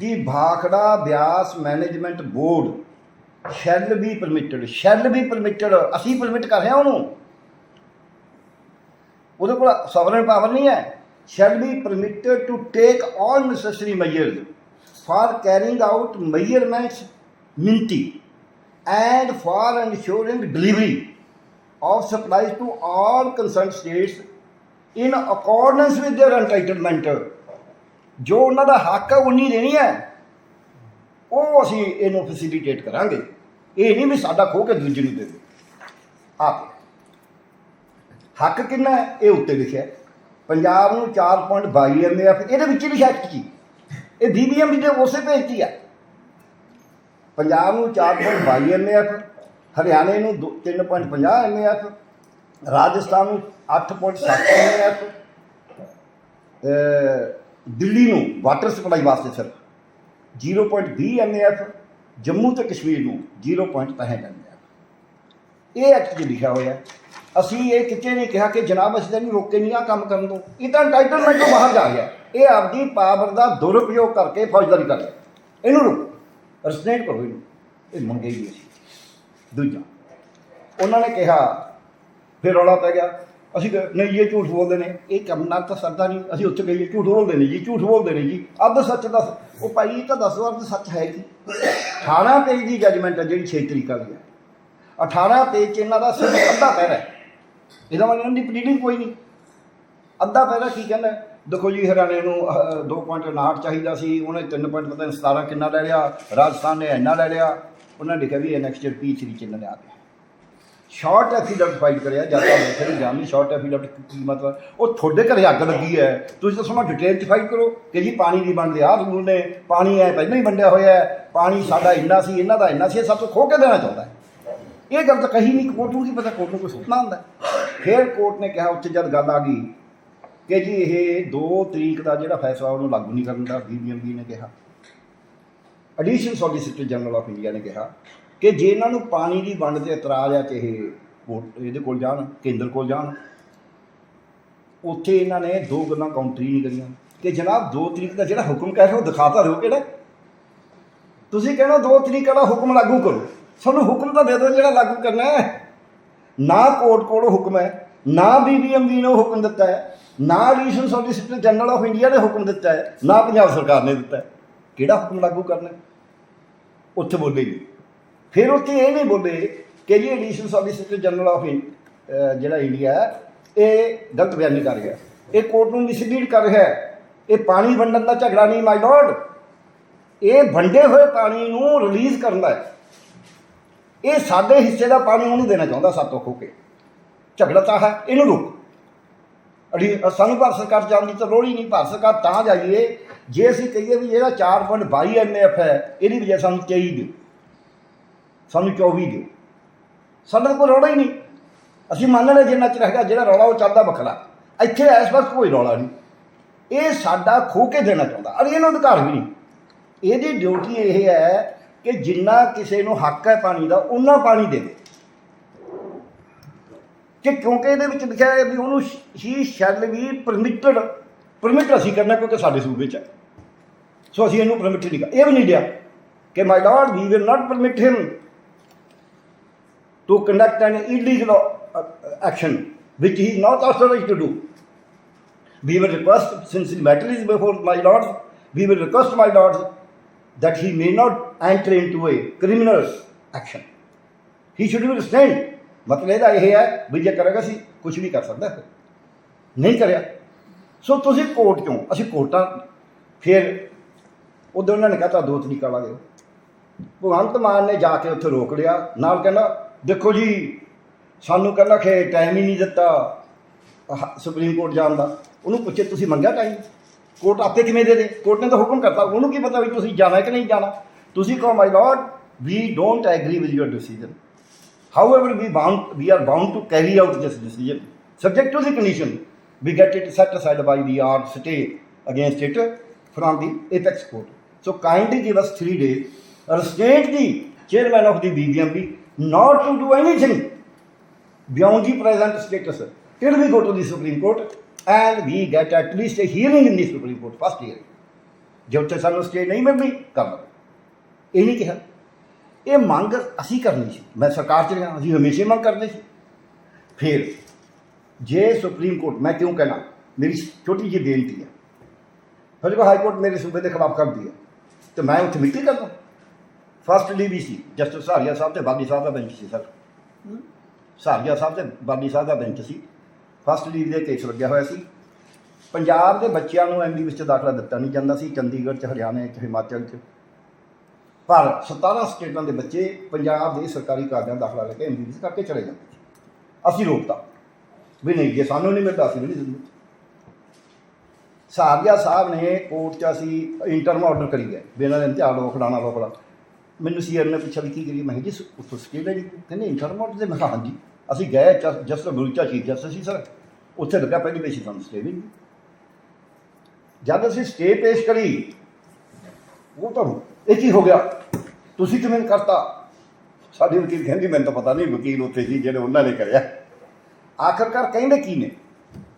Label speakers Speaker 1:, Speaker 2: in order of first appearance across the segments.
Speaker 1: ਜੀ Bhakra Beas management board shall be permitted shall be permitted ਅਸੀਂ permit ਕਰ ਰਹੇ ਹਾਂ ਉਹਨੂੰ ਉਹਦੇ ਕੋਲ ਸਵਰਨ ਪਾਵਰ ਨਹੀਂ ਹੈ shall be permitted to take all necessary measures for carrying out measurements minty and for ensuring delivery of supplies to all concerned states in accordance with their entitlement ਜੋ ਉਹਨਾਂ ਦਾ ਹੱਕ ਹੈ ਉਨੀ ਦੇਣੀ ਹੈ। ਉਹ ਅਸੀਂ ਇਹਨੂੰ ਫੈਸਿਲਿਟੇਟ ਕਰਾਂਗੇ। ਇਹ ਨਹੀਂ ਵੀ ਸਾਡਾ ਖੋ ਕੇ ਦੂਜੇ ਨੂੰ ਦੇ ਦੇ। ਆਪ। ਹੱਕ ਕਿੰਨਾ ਹੈ? ਇਹ ਉੱਤੇ ਲਿਖਿਆ ਪੰਜਾਬ ਨੂੰ 4.22 ਐਮਐਫ ਇਹਦੇ ਵਿੱਚ ਹੀ ਲਿਖਿਆ ਕੀ? ਇਹ ਬੀਬੀਐਮ ਦੇ ਉਸੇ ਪੇਜ 'ਚ ਹੀ ਹੈ ਪੰਜਾਬ ਨੂੰ 4.22 ਐਮਐਫ ਹਰਿਆਣੇ ਨੂੰ ਦੋ- 3.50 ਐਮਐਫ ਰਾਜਸਥਾਨ ਨੂੰ 8.7 ਐਮਐਫ ਦਿੱਲੀ ਨੂੰ ਵਾਟਰ ਸਪਲਾਈ ਵਾਸਤੇ ਸਿਰਫ 0.20 ਐਮਐਫ ਜੰਮੂ ਤੇ ਕਸ਼ਮੀਰ ਨੂੰ 0.65 ਐਮਐਫ ਇਹ ਐਕਟ 'ਚ ਲਿਖਿਆ ਹੋਇਆ ਅਸੀਂ ਇਹ ਕਿਤੇ ਨਹੀਂ ਕਿਹਾ ਕਿ ਜਨਾਬ ਅਸੀਂ ਤੈਨੂੰ ਰੋਕ ਕੇ ਨਹੀਂ ਆ ਕੰਮ ਕਰਨ ਤੋਂ। ਇਹ ਤਾਂ ਐਂਟਾਈਟਲਮੈਂਟ ਤੋਂ ਬਾਹਰ ਜਾ ਗਿਆ ਇਹ ਆਪਦੀ ਪਾਵਰ ਦਾ ਦੁਰਉਪਯੋਗ ਕਰਕੇ ਫੌਜਦਾਰੀ ਕਰ ਰਿਹਾ ਇਹਨੂੰ ਰੋਕੋ। ਰਸਨੇਟ ਕਰੋ ਇਹਨੂੰ। ਇਹ ਮੰਗੇ ਹੀ ਅਸੀਂ। ਦੂਜਾ, ਉਹਨਾਂ ਨੇ ਕਿਹਾ, ਫਿਰ ਰੌਲਾ ਪੈ ਗਿਆ। ਅਸੀਂ ਕਿਹਾ, ਨਹੀਂ ਇਹ ਝੂਠ ਬੋਲਦੇ ਨੇ। ਇਹ ਕੰਮ ਨਾਲ ਤਾਂ ਸਰਦਾ ਨਹੀਂ। ਅਸੀਂ ਉੱਥੇ ਗਏ ਝੂਠ ਬੋਲਦੇ ਨੇ ਜੀ ਝੂਠ ਬੋਲਦੇ ਨੇ ਜੀ। ਅੱਧ ਸੱਚ ਦੱਸ। ਉਹ ਭਾਈ ਇਹ ਤਾਂ ਦਸ ਵਾਰ ਤਾਂ ਸੱਚ ਹੈ ਜੀ। 18 ਪੇਜ ਦੀ ਜੱਜਮੈਂਟ ਹੈ ਜਿਹੜੀ 6 ਤਰੀਕ ਵਾਲੀ ਹੈ 18 ਪੇਜ 'ਚ ਇਹਨਾਂ ਦਾ ਸਿਰਫ ਅੱਧਾ ਪੈਰਾ ਇਹਦਾ ਮਤਲਬ ਇਹਨਾਂ ਦੀ ਪਲੀਡਿੰਗ ਕੋਈ ਨਹੀਂ। ਅੱਧਾ ਪੈਰਾ ਕੀ ਕਹਿੰਦਾ ਦੇਖੋ ਜੀ ਹਰਿਆਣੇ ਨੂੰ ਅਹ, 2.59 ਚਾਹੀਦਾ ਸੀ। ਉਹਨੇ 3.17 ਕਿੰਨਾ ਲੈ ਲਿਆ। ਰਾਜਸਥਾਨ ਨੇ ਇੰਨਾ ਲੈ ਲਿਆ। ਉਹਨਾਂ ਨੇ ਕਿਹਾ ਵੀ ਇਹ ਨੈਕਸਟ ਈਅਰ P3 ਚ ਇਹਨਾਂ ਨੇ ਆ ਗਿਆ। ਸ਼ਾਰਟ ਐਫੀਡੈਂਟ ਫਾਈਲ ਕਰਿਆ ਜਾਂ ਤਾਂ ਉੱਥੇ ਨਹੀਂ ਜਾਣੀ ਸ਼ਾਰਟ ਐਫੀਡੈਵਿਟ ਕੀ ਮਤਲਬ ਉਹ ਤੁਹਾਡੇ ਘਰੇ ਅੱਗ ਲੱਗੀ ਹੈ। ਤੁਸੀਂ ਤਾਂ ਸਮਾਂ ਡਿਟੇਲ ਚ ਫਾਈਲ ਕਰੋ ਕਿ ਜੀ ਪਾਣੀ ਦੀ ਬਣਦੇ, ਆਹ ਰੂਲ ਨੇ। ਪਾਣੀ ਐ ਪਹਿਲਾਂ ਹੀ ਵੰਡਿਆ ਹੋਇਆ ਹੈ। ਪਾਣੀ ਸਾਡਾ ਇੰਨਾ ਸੀ ਇਹਨਾਂ ਦਾ ਇੰਨਾ ਸੀ, ਇਹ ਸਭ ਤੋਂ ਖੋ ਕੇ ਦੇਣਾ ਚਾਹੁੰਦਾ ਹੈ। ਇਹ ਗੱਲ ਤਾਂ ਕਹੀ ਨਹੀਂ ਕੋਰਟ ਨੂੰ, ਕੀ ਪਤਾ ਕੋਰਟ ਨੂੰ ਕੋਈ ਸੁਣਨਾ ਹੁੰਦਾ ਫਿਰ ਕੋਰਟ ਨੇ ਕਿਹਾ ਉੱਚ ਜਦ ਗੱਲ ਆ ਗਈ ਕਿ ਜੀ ਇਹ 2 ਤਰੀਕ ਦਾ ਜਿਹੜਾ ਫੈਸਲਾ, ਉਹਨੂੰ ਲਾਗੂ ਨਹੀਂ ਕਰਨ ਦਾ, ਬੀਬੀਐਮਬੀ ਨੇ ਕਿਹਾ। Additional solicitor general of India ਨੇ ਕਿਹਾ ਕਿ ਜੇ ਇਹਨਾਂ ਨੂੰ ਪਾਣੀ ਦੀ ਵੰਡ ਤੇ ਇਤਰਾਜ਼ ਹੈ ਕਿ ਇਹ ਕੋਰਟ ਇਹਦੇ ਕੋਲ ਜਾਣ, ਕੇਂਦਰ ਕੋਲ ਜਾਣ, ਉੱਥੇ ਇਹਨਾਂ ਨੇ ਦੋ ਗੱਲਾਂ ਕਾਊਂਟਰ ਨਹੀਂ ਕਰੀਆਂ। ਕਿ ਜਨਾਬ 2 ਤਰੀਕ ਦਾ ਜਿਹੜਾ ਹੁਕਮ ਕਹਿ ਰਹੇ ਹੋ, ਦਿਖਾਤਾ ਦਿਓ ਕਿਹੜਾ? ਤੁਸੀਂ ਕਹਿਣਾ 2 ਤਰੀਕ ਵਾਲਾ ਹੁਕਮ ਲਾਗੂ ਕਰੋ। ਸਾਨੂੰ ਹੁਕਮ ਤਾਂ ਦੇ ਦਿਓ ਜਿਹੜਾ ਲਾਗੂ ਕਰਨਾ ਹੈ। ਨਾ ਕੋਰਟ ਕੋਲ ਹੁਕਮ ਹੈ, ਨਾ ਬੀਬੀਐਮਬੀ ਨੇ ਉਹ ਹੁਕਮ ਦਿੱਤਾ ਹੈ, ਨਾ addition solicitor general of India ਨੇ ਹੁਕਮ ਦਿੱਤਾ ਹੈ, ਨਾ ਪੰਜਾਬ ਸਰਕਾਰ ਨੇ ਦਿੱਤਾ ਹੈ। ਕਿਹੜਾ ਹੁਕਮ ਲਾਗੂ ਕਰਨਾ ਉੱਥੇ ਬੋਲੇ ਹੀ ਨਹੀਂ ਫਿਰ ਉੱਥੇ ਇਹ ਨਹੀਂ ਬੋਲੇ ਕਿ ਜੀ ਐਡੀਸ਼ਨਲ ਸੋਲਿਸਿਟਰ ਜਨਰਲ ਆਫ ਜਿਹੜਾ ਇੰਡੀਆ ਹੈ, ਇਹ ਗਲਤ ਬਿਆਨੀ ਕਰ ਰਿਹਾ। ਇਹ ਕੋਰਟ ਨੂੰ ਮਿਸਲੀਡ ਕਰ ਰਿਹਾ ਇਹ ਪਾਣੀ ਵੰਡਣ ਦਾ ਝਗੜਾ ਨਹੀਂ ਮਾਈ ਲਾਰਡ ਇਹ ਵੰਡੇ ਹੋਏ ਪਾਣੀ ਨੂੰ ਰਿਲੀਜ਼ ਕਰਨ ਦਾ ਹੈ। ਇਹ ਸਾਡੇ ਹਿੱਸੇ ਦਾ ਪਾਣੀ ਉਹਨੂੰ ਦੇਣਾ ਚਾਹੁੰਦਾ ਸਭ ਤੋਂ ਖੋ ਕੇ ਝਗੜਾ ਤਾਂ ਹੈ, ਇਹਨੂੰ ਰੋਕ। ਅੜੀ ਸਾਨੂੰ ਭਾਰਤ ਸਰਕਾਰ ਜਾਣ ਦੀ ਤਾਂ ਲੋੜ ਹੀ ਨਹੀਂ। ਭਾਰਤ ਸਰਕਾਰ ਤਾਂ ਜਾਈਏ। ਜੇ ਅਸੀਂ ਕਹੀਏ ਵੀ ਜਿਹੜਾ 4.22 ਐਮਐਫ ਹੈ, ਇਹਦੀ ਵਜ੍ਹਾ ਸਾਨੂੰ ਚਾਹੀਦੀ। ਸਾਨੂੰ 24 ਦਿਓ? ਸਾਡਾ ਕੋਈ ਰੌਲਾ ਹੀ ਨਹੀਂ। ਅਸੀਂ ਮੰਨ ਲੈ ਜਿੰਨਾ ਚਿਰ ਹੈਗਾ, ਜਿਹੜਾ ਰੌਲਾ ਉਹ ਚੱਲਦਾ ਵੱਖਰਾ। ਇੱਥੇ ਇਸ ਵਕਤ ਕੋਈ ਰੌਲਾ ਨਹੀਂ। ਇਹ ਸਾਡਾ ਖੋ ਕੇ ਦੇਣਾ ਚਾਹੁੰਦਾ। ਅਰੇ ਇਹਨੂੰ ਅਧਿਕਾਰ ਵੀ ਨਹੀਂ। ਇਹਦੀ ਡਿਊਟੀ ਇਹ ਹੈ ਕਿ ਜਿੰਨਾ ਕਿਸੇ ਨੂੰ ਹੱਕ ਹੈ ਪਾਣੀ ਦਾ ਉਹਨਾਂ ਪਾਣੀ ਦੇਵੇ ਕਿ ਕਿਉਂਕਿ ਇਹਦੇ ਵਿੱਚ ਲਿਖਿਆ ਹੈ ਵੀ ਉਹਨੂੰ ਹੀ ਸ਼ੈਲ ਵੀ ਪਰਮਿਟਡ ਪਰਮਿਟ ਅਸੀਂ ਕਰਨਾ ਕਿਉਂਕਿ ਸਾਡੇ ਸੂਬੇ ਚ ਸੋ ਅਸੀਂ ਇਹਨੂੰ ਪਰਮਿਟ ਨਹੀਂ ਕਰ ਇਹ ਵੀ ਨਹੀਂ ਦਿਆ ਕਿ my lord we will not permit him to conduct an illegal action which he is not authorized to do we will request since the matter is before my lords we will request my lords that he may not enter into a criminal action he should be restrained ਮਤਲਬ ਇਹਦਾ ਇਹ ਹੈ ਵੀ ਜੇ ਕਰੇਗਾ ਸੀ ਕੁਝ ਵੀ ਕਰ ਸਕਦਾ ਹੈ ਨਹੀਂ ਕਰਿਆ ਸੋ ਤੁਸੀਂ ਕੋਰਟ ਚੋਂ ਅਸੀਂ ਕੋਰਟਾਂ ਫਿਰ ਉਦੋਂ ਉਹਨਾਂ ਨੇ ਕਹਤਾ ਦੋ ਤਰੀਕਾ ਲਾ ਦਿਓ ਭਗਵੰਤ ਮਾਨ ਨੇ ਜਾ ਕੇ ਉੱਥੇ ਰੋਕ ਲਿਆ ਨਾਲ ਕਹਿੰਦਾ ਦੇਖੋ ਜੀ ਸਾਨੂੰ ਕਹਿੰਦਾ ਕਿ ਟਾਈਮ ਹੀ ਨਹੀਂ ਦਿੱਤਾ ਆਹ ਸੁਪਰੀਮ ਕੋਰਟ ਜਾਣ ਦਾ ਉਹਨੂੰ ਪੁੱਛੇ ਤੁਸੀਂ ਮੰਗਿਆ ਟਾਈਮ ਕੋਰਟ ਆਪੇ ਕਿਵੇਂ ਦੇ ਦੇ ਕੋਰਟ ਨੇ ਤਾਂ ਹੁਕਮ ਕਰਤਾ ਉਹਨੂੰ ਕੀ ਪਤਾ ਵੀ ਤੁਸੀਂ ਜਾਣਾ ਕਿ ਨਹੀਂ ਜਾਣਾ ਤੁਸੀਂ ਕਹੋ my lord we don't agree with your decision however we bound we are bound to carry out this decision subject to the condition we get it set aside by the art stay against it from the apex court so kindly give us three days restraint the chairman of the bbmp not to do anything beyond the present status till we go to the supreme court and we get at least a hearing in the supreme court first hearing ਜੇ ਉੱਥੇ ਸਾਨੂੰ stay ਨਹੀਂ ਮਿਲਦੀ ਕਰ ਲਓ ਇਹ ਨਹੀਂ ਕਿਹਾ ਇਹ ਮੰਗ ਅਸੀਂ ਕਰਨੀ ਸੀ ਮੈਂ ਸਰਕਾਰ ਚ ਰਿਹਾ ਅਸੀਂ ਹਮੇਸ਼ਾ ਹੀ ਮੰਗ ਕਰਦੇ ਸੀ ਫਿਰ ਜੇ ਸੁਪਰੀਮ ਕੋਰਟ ਮੈਂ ਕਿਉਂ ਕਹਿਣਾ ਮੇਰੀ ਛੋਟੀ ਜਿਹੀ ਬੇਨਤੀ ਹੈ ਫਿਰ ਕੋ ਹਾਈ ਕੋਰਟ ਮੇਰੇ ਸੂਬੇ ਦੇ ਖਿਲਾਫ ਕਰਦੀ ਹੈ ਤੇ ਮੈਂ ਉੱਥੇ ਮਿੱਟੀ ਕਰਦਾ ਫਸਟ ਡੀਬੀਸੀ ਜਸਟਿਸ ਸਾਰੀਆ ਸਾਹਿਬ ਤੇ ਬਾਗੀ ਸਾਹਿਬ ਦਾ ਬੈਂਚ ਸੀ ਸਰ ਸਾਰੀਆ ਸਾਹਿਬ ਤੇ ਬਾਗੀ ਸਾਹਿਬ ਦਾ ਬੈਂਚ ਸੀ। ਫਸਟ ਡੀਬੀ ਦੇ ਕੇਸ ਲੱਗਿਆ ਹੋਇਆ ਸੀ। ਪੰਜਾਬ ਦੇ ਬੱਚਿਆਂ ਨੂੰ ਐਮਬੀ ਵਿੱਚ ਦਾਖਲਾ ਦਿੱਤਾ ਨਹੀਂ ਜਾਂਦਾ ਸੀ ਚੰਡੀਗੜ੍ਹ ਚ ਹਰਿਆਣੇ ਚ ਹਿਮਾਚਲ ਚ। ਪਰ 17 ਸਟੇਟਾਂ ਦੇ ਬੱਚੇ ਪੰਜਾਬ ਦੇ ਸਰਕਾਰੀ ਕਾਲਜਾਂ ਦਾ ਦਾਖਲਾ ਲੈ ਕੇ ਐਮਬੀ ਵਿੱਚ ਕਰਕੇ ਚਲੇ ਜਾਂਦੇ ਸੀ। ਅਸੀਂ ਰੋਕਤਾ। ਵੀ ਨਹੀਂ ਜੇ ਸਾਨੂੰ ਨਹੀਂ ਮਿਲਦਾ ਅਸੀਂ ਨਹੀਂ ਦਿੰਦੇ। ਸਾਰੀਆ ਸਾਹਿਬ ਨੇ ਕੋਰਟ 'ਚ ਅਸੀਂ ਇੰਟਰਮ ਆਰਡਰ ਕਰੀ ਗਏ ਵੀ ਇਹਨਾਂ ਦੇ ਇਮਤਿਹਾਨ ਲੋ ਖੜਾਣਾ ਲੋ ਖੜਾ ਮੈਨੂੰ ਸੀਆਰ ਨੇ ਪੁੱਛਿਆ ਵੀ ਕੀ ਕਰੀਏ? ਮੈਂ ਕਿਹਾ ਜੀ ਉੱਥੋਂ ਸਕੇਲ ਹੈ ਜੀ। ਕਹਿੰਦੇ ਇੰਟਰਮ ਦੇ ਮੈਂ ਕਿਹਾ, ਹਾਂਜੀ। ਅਸੀਂ ਗਏ ਜਸਟ ਬੁਲਚਾ ਚੀਫ ਜਸਟਿਸ ਸੀ, ਸਰ। ਉੱਥੇ ਲੱਗਾ ਪਹਿਲੀ ਪੇਸ਼ੀ ਤੁਹਾਨੂੰ ਸਟੇ ਵੀ ਨਹੀਂ। ਜਦ ਅਸੀਂ ਸਟੇ ਪੇਸ਼ ਕਰੀ, ਉਹ ਤਾਂ ਇਹ ਕੀ ਹੋ ਗਿਆ? ਤੁਸੀਂ ਕਿਵੇਂ ਕਰਤਾ? ਸਾਡੇ ਵਕੀਲ ਕਹਿੰਦੀ, ਮੈਨੂੰ ਤਾਂ ਪਤਾ ਨਹੀਂ ਵਕੀਲ ਉੱਥੇ ਸੀ, ਜਿਹੜੇ ਉਹਨਾਂ ਨੇ ਕਰਿਆ। ਆਖਰਕਾਰ ਕਹਿੰਦੇ ਕੀ ਨੇ?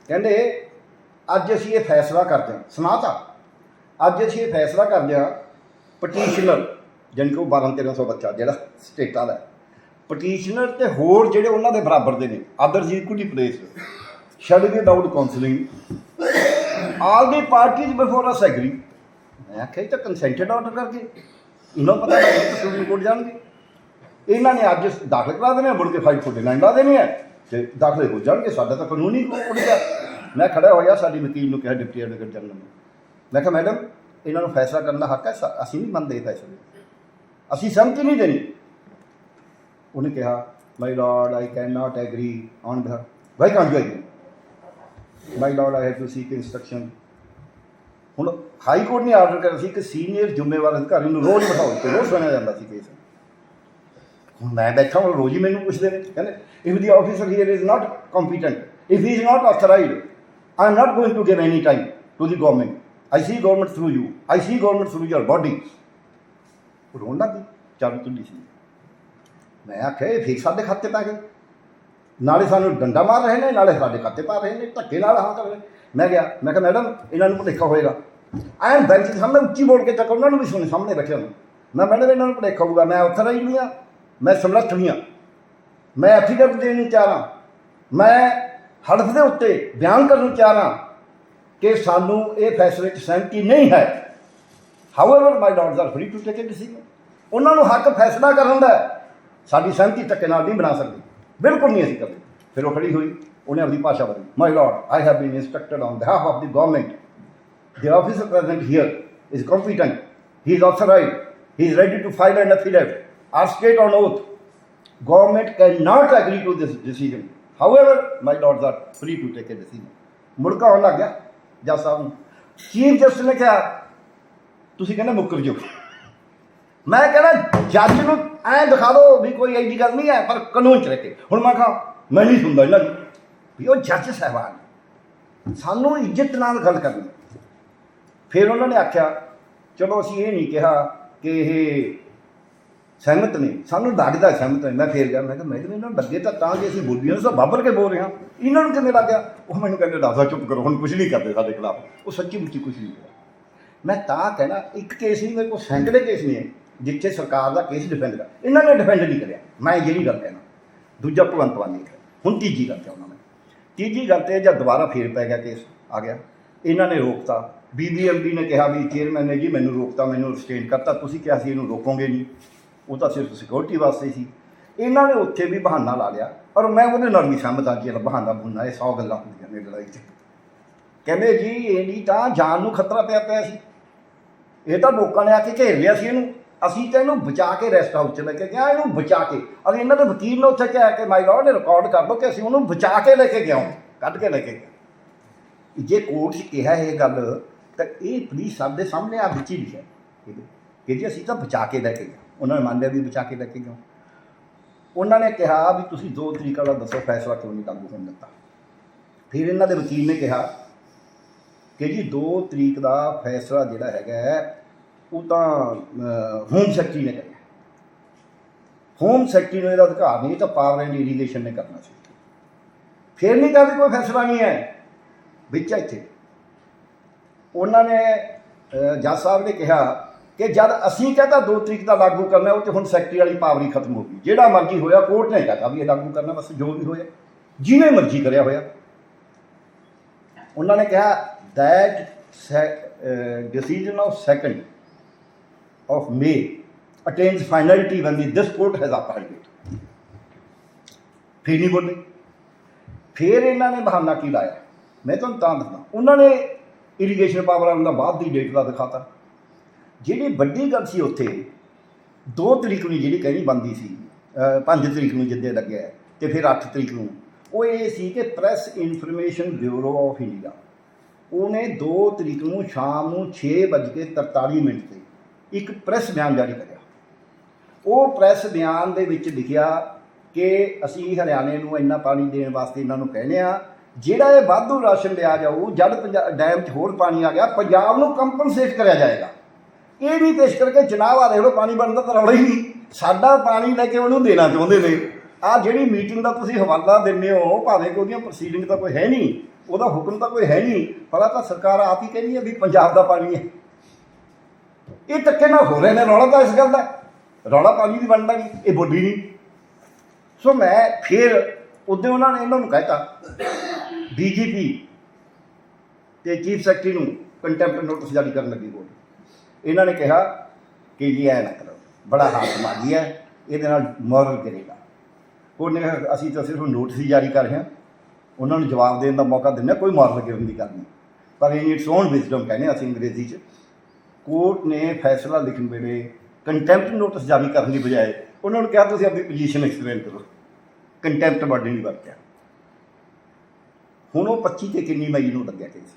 Speaker 1: ਕਹਿੰਦੇ, ਅੱਜ ਅਸੀਂ ਇਹ ਫੈਸਲਾ ਕਰਦੇ ਹਾਂ। ਸੁਣਾਤਾ? ਅੱਜ ਅਸੀਂ ਇਹ ਫੈਸਲਾ ਕਰਦੇ ਹਾਂ ਪਟੀਸ਼ਨਰ ਜਾਣੀ ਕਿ ਉਹ 12 1300 ਬੱਚਾ ਜਿਹੜਾ ਸਟੇਟਾਂ ਦਾ ਪਟੀਸ਼ਨਰ ਤੇ ਹੋਰ ਜਿਹੜੇ ਉਹਨਾਂ ਦੇ ਬਰਾਬਰ ਦੇ ਨੇ others equally place shall without counselling all the parties before us agree ਮੈਂ ਆਖਿਆ ਤਾਂ ਕੰਸੈਂਟਡ ਆਰਡਰ ਕਰਕੇ। ਇਹਨਾਂ ਪਤਾ ਲੱਗ ਗਿਆ ਸੁਪਰੀਮ ਕੋਰਟ ਜਾਣਗੇ। ਇਹਨਾਂ ਨੇ ਅੱਜ ਦਾਖਲ ਕਰਾ ਦੇਣੇ ਆ, ਮੁੜ ਕੇ ਫਾਈਲ ਤੁਹਾਡੇ ਨਾਲ ਲਾ ਦੇਣੇ ਹੈ ਤੇ ਦਾਖਲੇ ਹੋ ਜਾਣਗੇ ਸਾਡਾ ਤਾਂ ਕਾਨੂੰਨੀ ਹੀ ਉੱਡ ਮੈਂ ਖੜਾ ਹੋਇਆ ਸਾਡੀ ਵਕੀਲ ਨੂੰ ਕਿਹਾ ਡਿਪਟੀ ਐਡਵੋਕੇਟ ਜਨਰਲ ਨੂੰ। ਮੈਂ ਕਿਹਾ ਮੈਡਮ ਇਹਨਾਂ ਨੂੰ ਫੈਸਲਾ ਕਰਨ ਦਾ ਹੱਕ ਹੈ ਅਸੀਂ ਨਹੀਂ ਮੰਨਦੇ ਇਹ ਫੈਸਲੇ ਅਸੀਂ ਸਹਿਮਤੀ ਨਹੀਂ ਦੇਣੀ। ਉਹਨੇ ਕਿਹਾ my lord I can not agree on the why can't you agree my lord I have to seek instruction ਹੁਣ ਹਾਈ ਕੋਰਟ ਨੇ ਆਰਡਰ ਕਰਿਆ ਸੀ ਕਿ ਸੀਨੀਅਰ ਜ਼ਿੰਮੇਵਾਰ ਅਧਿਕਾਰੀ ਨੂੰ ਰੋਜ਼ ਬਿਠਾਓ, ਤੇ ਰੋਜ਼ ਸੁਣਿਆ ਜਾਂਦਾ ਸੀ ਕੇਸ ਹੁਣ ਮੈਂ ਬੈਠਾ ਹਾਂ ਰੋਜ਼ ਹੀ ਮੈਨੂੰ ਪੁੱਛਦੇ ਨੇ, ਕਹਿੰਦੇ if the officer here is not competent if he is not authorised I am not going to give any time to the government I see government through you I see government through your body ਰੋਣ ਲੱਗੀ ਚੱਲ ਤੁੱਲੀ ਸੀ। ਮੈਂ ਆਖਿਆ, ਇਹ fake ਸਾਡੇ ਖਾਤੇ ਪਾ ਗਏ। ਨਾਲੇ ਸਾਨੂੰ ਡੰਡਾ ਮਾਰ ਰਹੇ ਨੇ, ਨਾਲੇ ਸਾਡੇ ਖਾਤੇ ਪਾ ਰਹੇ ਨੇ, ਧੱਕੇ ਨਾਲ ਹਾਂ ਕਰ ਰਹੇ ਨੇ। ਮੈਂ ਗਿਆ ਮੈਂ ਕਿਹਾ, ਮੈਡਮ, ਇਹਨਾਂ ਨੂੰ ਭੁਲੇਖਾ ਹੋਏਗਾ। ਐਂ ਬੈਂਚ ਦੇ ਸਾਹਮਣੇ ਉੱਚੀ ਬੋਲ ਕੇ ਤੱਕ ਉਹਨਾਂ ਨੂੰ ਵੀ ਸੁਣੇ, ਸਾਹਮਣੇ ਬੈਠੇ ਨੂੰ। ਮੈਂ ਮੈਡਮ, ਇਹਨਾਂ ਨੂੰ ਭੁਲੇਖਾ ਹੋਊਗਾ, ਮੈਂ ਉੱਥੇ ਰਹੀ ਨਹੀਂ ਆ, ਮੈਂ ਸਮਰੱਥ ਨਹੀਂ ਆ। ਮੈਂ ਐਫੀਡੇਵਿਟ ਦੇਣ ਨੂੰ ਚਾਹ ਹਾਂ ਮੈਂ ਹੜਫ ਦੇ ਉੱਤੇ ਬਿਆਨ ਕਰਨ ਨੂੰ ਚਾਹ ਹਾਂ ਕਿ ਸਾਨੂੰ ਇਹ ਫੈਸਲੇ 'ਚ ਸਹਿਮਤੀ ਨਹੀਂ ਹੈ। However my daughters are free to take a decision ਉਹਨਾਂ ਨੂੰ ਹੱਕ ਫੈਸਲਾ ਕਰਨ ਦਾ ਹੈ। ਸਾਡੀ ਸਹਿਮਤੀ ਧੱਕੇ ਨਾਲ ਨਹੀਂ ਬਣਾ ਸਕਦੇ ਬਿਲਕੁਲ ਨਹੀਂ ਅਸੀਂ ਕਰਦੇ ਫਿਰ ਉਹ ਖੜੀ ਹੋਈ ਉਹਨੇ ਆਪਣੀ ਭਾਸ਼ਾ ਬਦਲੀ my lord I have been instructed on behalf of the government The officer present here is competent. He is authorized. He is ready to file an affidavit. Our state on oath. Government cannot agree to this decision. However, my lords are free to take a decision. ਮੁੜਕਾ ਹੋਣ ਲੱਗ ਗਿਆ ਜੱਜ ਸਾਹਿਬ ਨੂੰ chief justice ਨੇ ਕਿਹਾ ਤੁਸੀਂ ਕਹਿੰਦੇ ਮੁੱਕਰ ਜਾਓ। ਮੈਂ ਕਹਿੰਦਾ ਜੱਜ ਨੂੰ ਐਂ ਦਿਖਾ ਦਿਓ ਵੀ ਕੋਈ ਐਡੀ ਗੱਲ ਨਹੀਂ ਹੈ, ਪਰ ਕਾਨੂੰਨ ਚ ਰਹਿ ਕੇ। ਹੁਣ ਮੈਂ ਕਹਾ, ਮੈਂ ਨਹੀਂ ਸੁਣਦਾ ਇਹਨਾਂ ਨੂੰ। ਵੀ ਉਹ ਜੱਜ ਸਾਹਿਬਾਨ ਸਾਨੂੰ ਇੱਜ਼ਤ ਨਾਲ ਗੱਲ ਕਰਨੀ। ਫਿਰ ਉਹਨਾਂ ਨੇ ਆਖਿਆ, ਚਲੋ ਅਸੀਂ ਇਹ ਨਹੀਂ ਕਿਹਾ ਕਿ ਇਹ ਸਹਿਮਤ ਨੇ। ਸਾਨੂੰ ਲੱਗਦਾ ਸਹਿਮਤ ਨੇ। ਮੈਂ ਫੇਰ ਗਿਆ, ਮੈਂ ਕਿਹਾ ਮੈਨੂੰ ਇਹਨਾਂ ਨੂੰ ਲੱਗੇ ਤਾਂ ਤਾਂ ਕਿ ਅਸੀਂ ਬੋਲੀਆਂ ਤਾਂ ਬਾਬਰ ਕੇ ਬੋਲ ਰਹੇ। ਹਾਂ ਇਹਨਾਂ ਨੂੰ ਕਿਵੇਂ ਲੱਗਿਆ? ਉਹ ਮੈਨੂੰ ਕਹਿੰਦੇ ਦਾਦਾ ਚੁੱਪ ਕਰੋ। ਹੁਣ ਕੁਝ ਨਹੀਂ ਕਰਦੇ ਸਾਡੇ ਖਿਲਾਫ। ਉਹ ਸੱਚੀ ਮੁੱਚੀ ਕੁਝ ਨਹੀਂ ਕਰਦਾ। ਮੈਂ ਤਾਂ ਕਹਿਣਾ, ਇੱਕ ਕੇਸ ਨਹੀਂ ਮੇਰੇ ਕੋਲ ਸੈਂਕੜੇ ਕੇਸ ਨੇ, ਜਿੱਥੇ ਸਰਕਾਰ ਦਾ ਕੇਸ ਡਿਫੈਂਡ ਕਰ ਇਹਨਾਂ ਨੇ ਡਿਫੈਂਡ ਨਹੀਂ ਕਰਿਆ। ਮੈਂ ਜਿਹੜੀ ਗੱਲ ਕਹਿਣਾ। ਦੂਜਾ ਭਗਵੰਤ ਮਾਨ ਨੇ ਕਿਹਾ ਹੁਣ ਤੀਜੀ ਗੱਲ ਤੇ ਉਹਨਾਂ ਨੇ ਤੀਜੀ ਗੱਲ ਤੇ ਜਦ ਦੁਬਾਰਾ ਫੇਰ ਪੈ ਗਿਆ ਕੇਸ ਆ ਗਿਆ। ਇਹਨਾਂ ਨੇ ਰੋਕਤਾ। ਬੀਬੀਐਮਬੀ ਨੇ ਕਿਹਾ ਵੀ ਚੇਅਰਮੈਨ ਨੇ ਜੀ ਮੈਨੂੰ ਰੋਕਤਾ, ਮੈਨੂੰ ਅਬਸਟੇਨ ਕਰਤਾ। ਤੁਸੀਂ ਕਿਹਾ ਸੀ ਇਹਨੂੰ ਰੋਕੋਗੇ ਨਹੀਂ। ਉਹ ਤਾਂ ਸਿਰਫ ਸਿਕਿਉਰਿਟੀ ਵਾਸਤੇ ਸੀ। ਇਹਨਾਂ ਨੇ ਉੱਥੇ ਵੀ ਬਹਾਨਾ ਲਾ ਲਿਆ। ਔਰ ਮੈਂ ਉਹਦੇ ਨਾਲ ਵੀ ਸਹਿਮਤ ਹਾਂ ਕਿ ਇਹ ਬਹਾਨਾ ਬੁਨਾ ਇਹ 100 ਗੱਲਾਂ ਹੁੰਦੀਆਂ ਨੇ ਲੜਾਈ 'ਚ। ਕਹਿੰਦੇ ਜੀ, ਇਹ ਨਹੀਂ ਤਾਂ ਜਾਨ ਨੂੰ ਖਤਰਾ ਪਿਆ ਪਿਆ ਸੀ। ਇਹ ਤਾਂ ਲੋਕਾਂ ਨੇ ਆ ਕੇ ਘੇਰ ਲਿਆ ਸੀ ਇਹਨੂੰ। ਅਸੀਂ ਤਾਂ ਇਹਨੂੰ ਬਚਾ ਕੇ ਰੈਸਟ ਹਾਊਸ ਚ ਲੈ ਕੇ ਗਿਆ, ਇਹਨੂੰ ਬਚਾ ਕੇ। ਅਰੇ ਇਹਨਾਂ ਦੇ ਵਕੀਲ ਨੇ ਉੱਥੇ ਕਿਹਾ ਕਿ ਮਾਈ ਲਾਰਡ ਰਿਕਾਰਡ ਕਰ ਲਓ ਕਿ ਅਸੀਂ ਉਹਨੂੰ ਬਚਾ ਕੇ ਲੈ ਕੇ ਗਿਆ ਕੱਢ ਕੇ ਲੈ ਕੇ ਗਿਆ ਜੇ ਕੋਰਟ 'ਚ ਕਿਹਾ ਇਹ ਗੱਲ, ਤਾਂ ਇਹ ਪੁਲਿਸ ਸਾਹਿਬ ਦੇ ਸਾਹਮਣੇ ਆ ਵਿੱਚ ਹੀ ਲਿਖਿਆ। ਇਹਦੇ ਕਿ ਜੀ ਅਸੀਂ ਤਾਂ ਬਚਾ ਕੇ ਲੈ ਕੇ ਗਏ ਉਹਨਾਂ ਨੇ ਮੰਨ ਲਿਆ ਵੀ ਬਚਾ ਕੇ ਲੈ ਕੇ ਗਏ ਉਹਨਾਂ ਨੇ ਕਿਹਾ ਵੀ ਤੁਸੀਂ ਦੋ ਤਰੀਕਾ ਦਾ ਦੱਸੋ, ਫੈਸਲਾ ਕਿਉਂ ਨਹੀਂ ਲਾਗੂ ਹੋਣ ਦਿੱਤਾ? ਫਿਰ ਇਹਨਾਂ ਦੇ ਵਕੀਲ ਨੇ ਕਿਹਾ ਕਿ ਜੀ 2 ਤਰੀਕ ਦਾ ਫੈਸਲਾ ਜਿਹੜਾ ਹੈਗਾ ਉਹ ਤਾਂ ਹੋਮ ਸੈਕਟਰੀ ਨੇ ਕਰਿਆ ਹੋਮ ਸੈਕਟਰੀ ਨੂੰ ਇਹਦਾ ਅਧਿਕਾਰ ਨਹੀਂ ਤਾਂ ਪਾਵਰ ਐਂਡ ਇਰੀਗੇਸ਼ਨ ਨੇ ਕਰਨਾ ਸੀ। ਫਿਰ ਨਹੀਂ ਕਹਿੰਦੇ ਕੋਈ ਫੈਸਲਾ ਨਹੀਂ ਹੈ। ਵਿੱਚ ਇੱਥੇ। ਉਹਨਾਂ ਨੇ ਜੱਜ ਸਾਹਿਬ ਨੇ ਕਿਹਾ ਕਿ ਜਦ ਅਸੀਂ ਕਹਤਾ 2 ਤਰੀਕ ਦਾ ਲਾਗੂ ਕਰਨਾ ਉਹ 'ਚ ਹੁਣ ਸੈਕਟਰੀ ਵਾਲੀ ਪਾਵਰ ਹੀ ਖਤਮ ਹੋ ਗਈ। ਜਿਹੜਾ ਮਰਜ਼ੀ ਹੋਇਆ ਕੋਰਟ ਨੇ ਕਹਤਾ ਵੀ ਇਹ ਲਾਗੂ ਕਰਨਾ, ਬਸ ਜੋ ਵੀ ਹੋਇਆ। ਜਿਵੇਂ ਮਰਜ਼ੀ ਕਰਿਆ ਹੋਇਆ। ਉਹਨਾਂ ਨੇ ਕਿਹਾ that uh, decision of second of May attains finality when the, this court has upheld it. ਫਿਰ ਨਹੀਂ ਬੋਲੇ। ਫਿਰ ਇਹਨਾਂ ਨੇ ਬਹਾਨਾ ਕੀ ਲਾਇਆ? ਮੈਂ ਤੁਹਾਨੂੰ ਤਾਂ ਦੱਸਦਾ ਉਹਨਾਂ ਨੇ ਇਰੀਗੇਸ਼ਨ ਪਾਵਰਾਂ ਦਾ ਬਾਅਦ ਦੀ ਡੇਟ ਦਾ ਦਿਖਾਤਾ। ਜਿਹੜੀ ਵੱਡੀ ਗੱਲ ਸੀ ਉੱਥੇ 2 ਤਰੀਕ ਨੂੰ ਜਿਹੜੀ ਕਹਿਣੀ ਬੰਦੀ ਸੀ 5 ਤਰੀਕ ਨੂੰ ਜਿੱਦੇ ਲੱਗਿਆ ਤੇ ਫਿਰ 8 ਤਰੀਕ ਨੂੰ ਉਹ ਇਹ ਸੀ ਕਿ press information bureau of India ਉਹਨੇ 2 ਤਰੀਕ ਨੂੰ ਸ਼ਾਮ ਨੂੰ 6:43 ਮਿੰਟ ਤੇ ਇੱਕ ਪ੍ਰੈਸ ਬਿਆਨ ਜਾਰੀ ਕਰਿਆ। ਉਹ ਪ੍ਰੈਸ ਬਿਆਨ ਦੇ ਵਿੱਚ ਲਿਖਿਆ ਕਿ ਅਸੀਂ ਹਰਿਆਣੇ ਨੂੰ ਇੰਨਾ ਪਾਣੀ ਦੇਣ ਵਾਸਤੇ ਇਹਨਾਂ ਨੂੰ ਕਹਿੰਦੇ ਆ ਜਿਹੜਾ ਇਹ ਵਾਧੂ ਰਾਸ਼ਨ ਲਿਆ ਜਾਊ ਜਦ ਪੰਜਾ- ਡੈਮ 'ਚ ਹੋਰ ਪਾਣੀ ਆ ਗਿਆ, ਪੰਜਾਬ ਨੂੰ ਕੰਪਨਸੇਟ ਕਰਿਆ ਜਾਏਗਾ। ਇਹ ਵੀ ਪੇਸ਼ ਕਰਕੇ ਜਨਾਬ ਆ ਦੇਖ ਲਓ ਪਾਣੀ ਬਣਦਾ ਤਾਂ ਰੌਲਾ ਹੀ ਨਹੀਂ। ਸਾਡਾ ਪਾਣੀ ਲੈ ਕੇ ਉਹਨੂੰ ਦੇਣਾ ਚਾਹੁੰਦੇ ਨੇ। ਆ ਜਿਹੜੀ ਮੀਟਿੰਗ ਦਾ ਤੁਸੀਂ ਹਵਾਲਾ ਦਿੰਦੇ ਹੋ, ਭਾਵੇਂ ਕਿ ਉਹਦੀਆਂ ਪ੍ਰੋਸੀਡਿੰਗ ਤਾਂ ਕੋਈ ਹੈ ਨਹੀਂ। ਉਹਦਾ ਹੁਕਮ ਤਾਂ ਕੋਈ ਹੈ ਨਹੀਂ। ਪਰ ਤਾਂ ਸਰਕਾਰ ਆਪ ਹੀ ਕਹਿੰਦੀ ਹੈ ਵੀ ਪੰਜਾਬ ਦਾ ਪਾਣੀ ਹੈ। ਇਹ ਧੱਕੇ ਨਾਲ ਹੋ ਰਹੇ ਨੇ ਰੌਲਾ ਤਾਂ ਇਸ ਗੱਲ ਦਾ ਰੌਲਾ ਪਾਣੀ ਦੀ ਬਣਦਾ ਨਹੀਂ ਇਹ ਬੋਲੀ ਨਹੀਂ। ਸੋ ਮੈਂ ਫਿਰ ਉਦੋਂ ਉਹਨਾਂ ਨੇ ਇਹਨਾਂ ਨੂੰ ਕਹਿਤਾ ਡੀਜੀਪੀ ਤੇ ਚੀਫ ਸੈਕਟਰੀ ਨੂੰ ਕੰਟੈਂਪਟ ਨੋਟਿਸ ਜਾਰੀ ਕਰਨ ਲੱਗੀ ਕੋਲ ਇਹਨਾਂ ਨੇ ਕਿਹਾ ਕਿ ਜੀ ਐ ਨਾ ਕਰੋ ਬੜਾ ਹਾਥ ਮਾਗੀ ਹੈ ਇਹਦੇ ਨਾਲ ਮੋਰਲ ਕਰੇਗਾ। ਉਹਨੇ ਕਿਹਾ, ਅਸੀਂ ਤਾਂ ਸਿਰਫ ਨੋਟਿਸ ਹੀ ਜਾਰੀ ਕਰ ਰਹੇ ਹਾਂ। ਉਹਨਾਂ ਨੂੰ ਜਵਾਬ ਦੇਣ ਦਾ ਮੌਕਾ ਦਿੰਦੇ ਕੋਈ ਮੋਰਲ ਗਿਰਨ ਨਹੀਂ। ਕਰਨੀ ਪਰ ਇਨ ਇਟਸ ਓਨ ਵਿਜ਼ਡਮ ਕਹਿੰਦੇ ਹਾਂ ਅਸੀਂ ਅੰਗਰੇਜ਼ੀ 'ਚ। ਕੋਰਟ ਨੇ ਫੈਸਲਾ ਲਿਖਣ ਵੇਲੇ ਕੰਟੈਂਪਟ ਨੋਟਿਸ ਜਾਰੀ ਕਰਨ ਦੀ ਬਜਾਏ ਉਹਨਾਂ ਨੂੰ ਕਿਹਾ, ਤੁਸੀਂ ਆਪਣੀ ਪੋਜੀਸ਼ਨ ਐਕਸਪਲੇਨ ਕਰੋ। ਕੰਟੈਂਪਟ ਵਰਡ ਨਹੀਂ ਵਰਤਿਆ। ਹੁਣ ਉਹ 25 ਤੇ ਕਿੰਨੀ ਮਈ ਨੂੰ ਲੱਗਿਆ ਕੇਸ।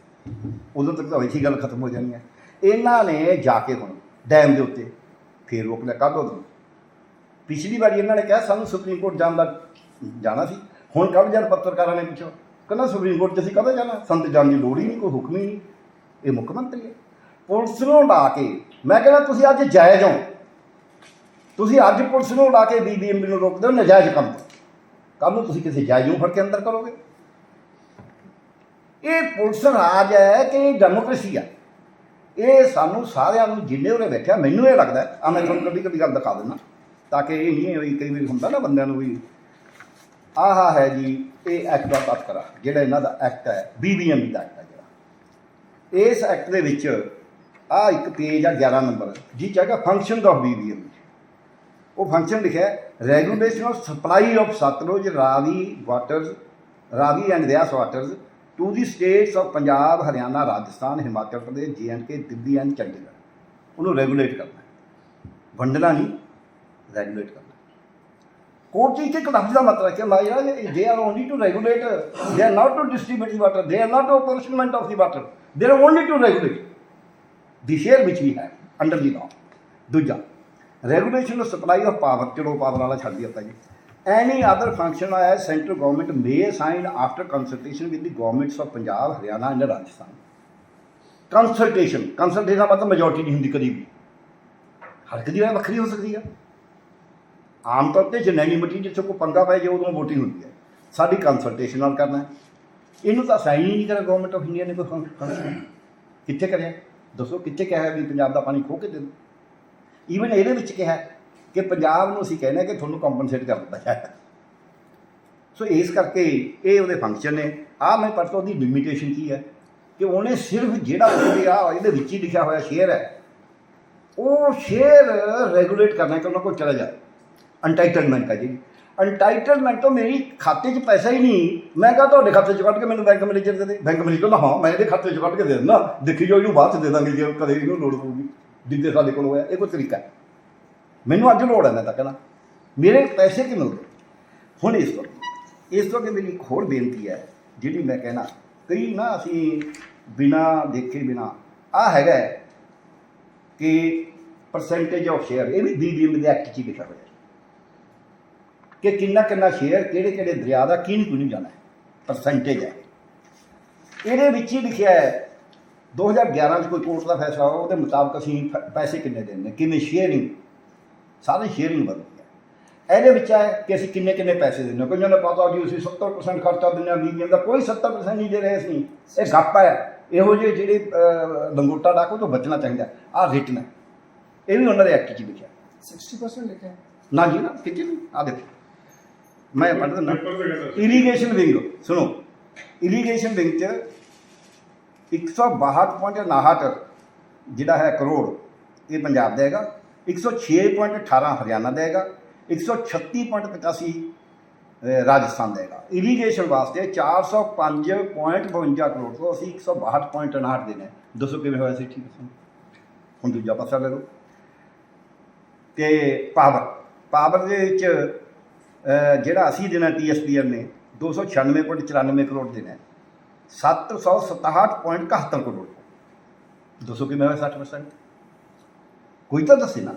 Speaker 1: ਉਦੋਂ ਤੱਕ ਤਾਂ ਵੈਸੀ ਗੱਲ ਖਤਮ ਹੋ ਜਾਣੀ ਹੈ। ਇਹਨਾਂ ਨੇ ਜਾ ਕੇ ਹੁਣ ਡੈਮ ਦੇ ਉੱਤੇ ਫੇਰ ਰੋਕ ਲਿਆ ਕੱਢ ਦੋ ਪਿਛਲੀ ਵਾਰੀ ਇਹਨਾਂ ਨੇ ਕਿਹਾ, ਸਾਨੂੰ ਸੁਪਰੀਮ ਕੋਰਟ ਜਾਣ ਦਾ ਜਾਣਾ ਸੀ। ਹੁਣ ਕੱਢ ਜਾਣ? ਪੱਤਰਕਾਰਾਂ ਨੇ ਪੁੱਛੋ ਕਹਿੰਦਾ, ਸੁਪਰੀਮ ਕੋਰਟ 'ਚ ਅਸੀਂ ਕਦੋਂ ਜਾਣਾ? ਸਾਨੂੰ ਤੇ ਜਾਣ ਦੀ ਲੋੜ ਹੀ ਨਹੀਂ, ਕੋਈ ਹੁਕਮ ਹੀ ਨਹੀਂ। ਇਹ ਮੁੱਖ ਮੰਤਰੀ ਹੈ। ਪੁਲਿਸ ਨੂੰ ਉਡਾ ਕੇ, ਮੈਂ ਕਹਿੰਦਾ, ਤੁਸੀਂ ਅੱਜ ਜਾਇਜ਼ ਹੋ। ਤੁਸੀਂ ਅੱਜ ਪੁਲਿਸ ਨੂੰ ਉਡਾ ਕੇ ਬੀਬੀਐਮਬੀ ਨੂੰ ਰੋਕਦੇ ਹੋ ਨਜਾਇਜ਼ ਕੰਮ ਕੱਲ ਨੂੰ ਤੁਸੀਂ ਕਿਸੇ ਜਾਇਜ਼ ਨੂੰ ਫੜ ਕੇ ਅੰਦਰ ਕਰੋਗੇ। ਇਹ ਪੁਲਿਸ ਰਾਜ ਹੈ ਕਿ ਡੈਮੋਕ੍ਰੇਸੀ ਆ। ਇਹ ਸਾਨੂੰ ਸਾਰਿਆਂ ਨੂੰ ਜਿੰਨੇ ਉਰੇ ਵੇਖਿਆ ਮੈਨੂੰ ਇਹ ਲੱਗਦਾ ਆ ਮੈਂ ਤੁਹਾਨੂੰ ਕਦੀ ਕਦੀ ਗੱਲ ਦਿਖਾ ਦਿੰਦਾ। ਤਾਂ ਕਿ ਇਹ ਨਹੀਂ ਹੋਈ ਕਈ ਵਾਰੀ ਹੁੰਦਾ ਨਾ ਬੰਦਿਆਂ ਨੂੰ ਵੀ ਆਹਾ ਹੈ ਜੀ, ਇਹ ਐਕਟ ਦਾ ਤਸਕਰਾ ਜਿਹੜਾ ਇਹਨਾਂ ਦਾ ਐਕਟ ਹੈ ਬੀਬੀਐਮ ਦਾ ਐਕਟ ਹੈ ਜਿਹੜਾ। ਇਸ ਐਕਟ ਦੇ ਵਿੱਚ ਆ ਇੱਕ ਪੇਜ ਆ 11 ਨੰਬਰ ਜੀ ਚਾਹੀਦਾ ਫੰਕਸ਼ਨ ਆਫ ਬੀਬੀਐਮ ਉਹ ਫੰਕਸ਼ਨ ਲਿਖਿਆ regulation of supply of Sutlej, Ravi waters Ravi and ਦਿਆਸ waters to the states of Punjab, Haryana, Rajasthan, Himachal Pradesh J and K Delhi and Chandigarh. ਉਹਨੂੰ regulate ਕਰਨਾ ਵੰਡਣਾ ਨਹੀਂ regulate ਕਰਨਾ court ਦੀ ਇੱਕ ਲਫ਼ਜ਼ ਦਾ ਮਤਲਬ ਹੈ ਕਿ ਮਾਇਆ they are only to regulate they are not to distribute the water they are not apportionment of the water they are only to regulate the share ਵਿਚ ਵੀ ਹੈ ਅੰਡਰ ਦੀ ਲਾਅ ਦੂਜਾ regulation of supply of power ਚਲੋ power ਵਾਲਾ ਛੱਡ ਦਿੱਤਾ ਜੀ? Any other function as central government may sign after consultation with the governments of Punjab Haryana and Rajasthan consultation consultation ਦਾ ਮਤਲਬ majority ਨਹੀਂ ਹੁੰਦੀ ਕਦੀ ਵੀ। ਹਰ ਇੱਕ ਵੱਖਰੀ ਹੋ ਸਕਦੀ ਆ। ਆਮ ਤੌਰ ਤੇ ਜਨੈਨਿਮਿਟੀ ਜਿੱਥੇ ਕੋਈ ਪੰਗਾ ਪੈ ਜਾਏ, ਉਦੋਂ ਵੋਟਿੰਗ ਹੁੰਦੀ ਹੈ। ਸਾਡੀ ਕੰਸਲਟੇਸ਼ਨ ਨਾਲ ਕਰਨਾ ਇਹਨੂੰ ਤਾਂ ਸਾਈਨ ਹੀ ਨਹੀਂ ਕਰਿਆ ਗਵਰਨਮੈਂਟ ਆਫ ਇੰਡੀਆ ਨੇ ਕੋਈ ਫੰਕਸ਼ਨ ਕਿੱਥੇ ਕਰਿਆ? ਦੱਸੋ, ਕਿੱਥੇ ਕਿਹਾ ਹੈ ਵੀ ਪੰਜਾਬ ਦਾ ਪਾਣੀ ਖੋਹ ਕੇ ਦੇ ਦਿਓ? ਈਵਨ ਇਹਦੇ ਵਿੱਚ ਕਿਹਾ ਕਿ ਪੰਜਾਬ ਨੂੰ ਅਸੀਂ ਕਹਿੰਦੇ ਹਾਂ ਕਿ ਤੁਹਾਨੂੰ ਕੰਪਨਸੇਟ ਕਰ ਦਿੱਤਾ ਜਾਏਗਾ ਸੋ ਇਸ ਕਰਕੇ ਇਹ ਉਹਦੇ ਫੰਕਸ਼ਨ ਨੇ। ਆ ਮੈਂ ਪਰਸੋਂ ਦੀ ਲਿਮਿਟੇਸ਼ਨ ਕੀ ਹੈ? ਕਿ ਉਹਨੇ ਸਿਰਫ ਜਿਹੜਾ ਉਹਦੇ ਆ, ਇਹਦੇ ਵਿੱਚ ਹੀ ਲਿਖਿਆ ਹੋਇਆ ਸ਼ੇਅਰ ਹੈ। ਉਹ ਸ਼ੇਅਰ ਰੈਗੂਲੇਟ ਕਰਨਾ ਕਿ ਉਹਨਾਂ ਕੋਲ ਚਲਾ ਜਾਏ ਅੰਟਾਈਟਲਮੈਂਟ ਹੈ ਜੀ। ਅੰਟਾਈਟਲਮੈਂਟ ਤੋਂ ਮੇਰੀ ਖਾਤੇ 'ਚ ਪੈਸਾ ਹੀ ਨਹੀਂ। ਮੈਂ ਕਹਾ ਤੁਹਾਡੇ ਖਾਤੇ 'ਚ ਕੱਢ ਕੇ ਮੈਨੂੰ ਬੈਂਕ ਮੈਨੇਜਰ ਦੇ ਦੇ ਬੈਂਕ ਮੈਨੇਜਰ ਕਹਿੰਦਾ, ਹਾਂ, ਮੈਂ ਇਹਦੇ ਖਾਤੇ 'ਚ ਕੱਢ ਕੇ ਦੇ ਦਿੰਦਾ। ਦੇਖੀ ਜੋ ਇਹਨੂੰ ਬਾਅਦ 'ਚ ਦੇ ਦਾਂਗੇ ਜੇ। ਕਦੇ ਇਹਨੂੰ ਲੋੜ ਪਊਗੀ। ਜਿੱਦੇ ਸਾਡੇ ਕੋਲ ਹੋਇਆ, ਇਹ ਕੋਈ ਤਰੀਕਾ ਮੈਨੂੰ ਅੱਜ ਲੋੜ ਹੈ, ਮੈਂ ਤਾਂ ਕਹਿੰਦਾ। ਮੇਰੇ ਪੈਸੇ ਕਿ ਮਿਲ ਗਏ? ਹੁਣ ਇਸ ਤੋਂ ਇਸ ਤੋਂ ਮੇਰੀ ਇੱਕ ਹੋਰ ਬੇਨਤੀ ਹੈ, ਜਿਹੜੀ ਮੈਂ ਕਹਿਣਾ। ਕਈ ਨਾ ਅਸੀਂ ਬਿਨਾ ਦੇਖੇ, ਬਿਨਾ ਆ ਹੈਗਾ ਕਿ ਪਰਸੈਂਟੇਜ ਆਫ ਸ਼ੇਅਰ ਇਹ ਵੀ ਬੀਬੀਐਮ ਦੇ ਐਕਟ 'ਚ ਹੀ ਲਿਖਿਆ ਹੋਇਆ ਕਿ ਕਿੰਨਾ ਕਿੰਨਾ ਸ਼ੇਅਰ ਕਿਹੜੇ ਕਿਹੜੇ ਦਰਿਆ ਦਾ ਕਿਹਨੂੰ ਕਿਹਨੂੰ ਜਾਣਾ ਹੈ? ਪਰਸੈਂਟੇਜ ਹੈ। ਇਹਦੇ ਵਿੱਚ ਹੀ ਲਿਖਿਆ ਹੈ 2011 ਚ ਕੋਈ ਕੋਰਟ ਦਾ ਫੈਸਲਾ ਹੋਇਆ ਉਹਦੇ ਮੁਤਾਬਕ ਅਸੀਂ ਪੈਸੇ ਕਿੰਨੇ ਦੇਣੇ ਕਿਵੇਂ ਸ਼ੇਅਰਿੰਗ ਸਾਰੇ ਸ਼ੇਅਰਿੰਗ ਬਣਦੀ ਹੈ ਇਹਦੇ ਵਿੱਚ ਹੈ ਕਿ ਅਸੀਂ ਕਿੰਨੇ ਕਿੰਨੇ ਪੈਸੇ ਦਿੰਦੇ ਹਾਂ। ਕਈਆਂ ਨੂੰ ਪਤਾ ਜੀ ਅਸੀਂ 70% ਖਰਚਾ ਦਿੰਦੇ ਹਾਂ ਬੀਬੀਐਮ ਦਾ। ਕੋਈ 70% ਨਹੀਂ ਦੇ ਰਹੇ ਅਸੀਂ ਇਹ ਗੱਪ ਹੈ। ਇਹੋ ਜਿਹੇ ਜਿਹੜੇ ਲੰਗੋਟਾ ਡਾਕੂ ਤੋਂ ਬਚਣਾ ਚਾਹੀਦਾ ਆ ਰਿਟਨ ਇਹ ਵੀ ਉਹਨਾਂ ਦੇ ਐਕਟ 'ਚ ਲਿਖਿਆ।
Speaker 2: 60% ਲਿਖਿਆ।
Speaker 1: ਨਾ ਜੀ ਨਾ ਕਿਤੇ ਨਹੀਂ। ਆ ਦੇਖੋ। ਮੈਂ ਪੜ੍ਹ ਦਿੰਦਾ ਇਰੀਗੇਸ਼ਨ ਵਿੰਗ ਸੁਣੋ। ਇਰੀਗੇਸ਼ਨ ਵਿੰਗ 'ਚ 162.59 ਜਿਹੜਾ ਹੈ ਕਰੋੜ ਇਹ ਪੰਜਾਬ ਦਾ ਹੈਗਾ। 106.18 ਹਰਿਆਣਾ ਦਾ ਹੈਗਾ। 136.85 ਅਹ, ਰਾਜਸਥਾਨ ਦਾ ਹੈਗਾ। ਇਰੀਗੇਸ਼ਨ ਵਾਸਤੇ 405.52 ਕਰੋੜ ਤੋਂ ਅਸੀਂ 162.59 ਦੇਣਾ। ਦੱਸੋ ਕਿਵੇਂ ਹੋਇਆ ਸੀ ਠੀਕ ਹੈ ਹੁਣ ਦੂਜਾ ਪਾਸਾ ਲੈ ਲਓ। ਤੇ ਪਾਵਰ ਪਾਵਰ ਦੇ ਵਿੱਚ ਜਿਹੜਾ ਅਸੀਂ ਦੇਣਾ ਟੀਐਸਪੀਐਲ ਨੇ 296.94 ਕਰੋੜ ਦੇਣਾ ਹੈ। 767.71 ਕਰੋੜ। ਦੱਸੋ ਕਿਵੇਂ ਹੋਇਆ 60% ਕੋਈ ਤਾਂ ਦੱਸੇ ਨਾ।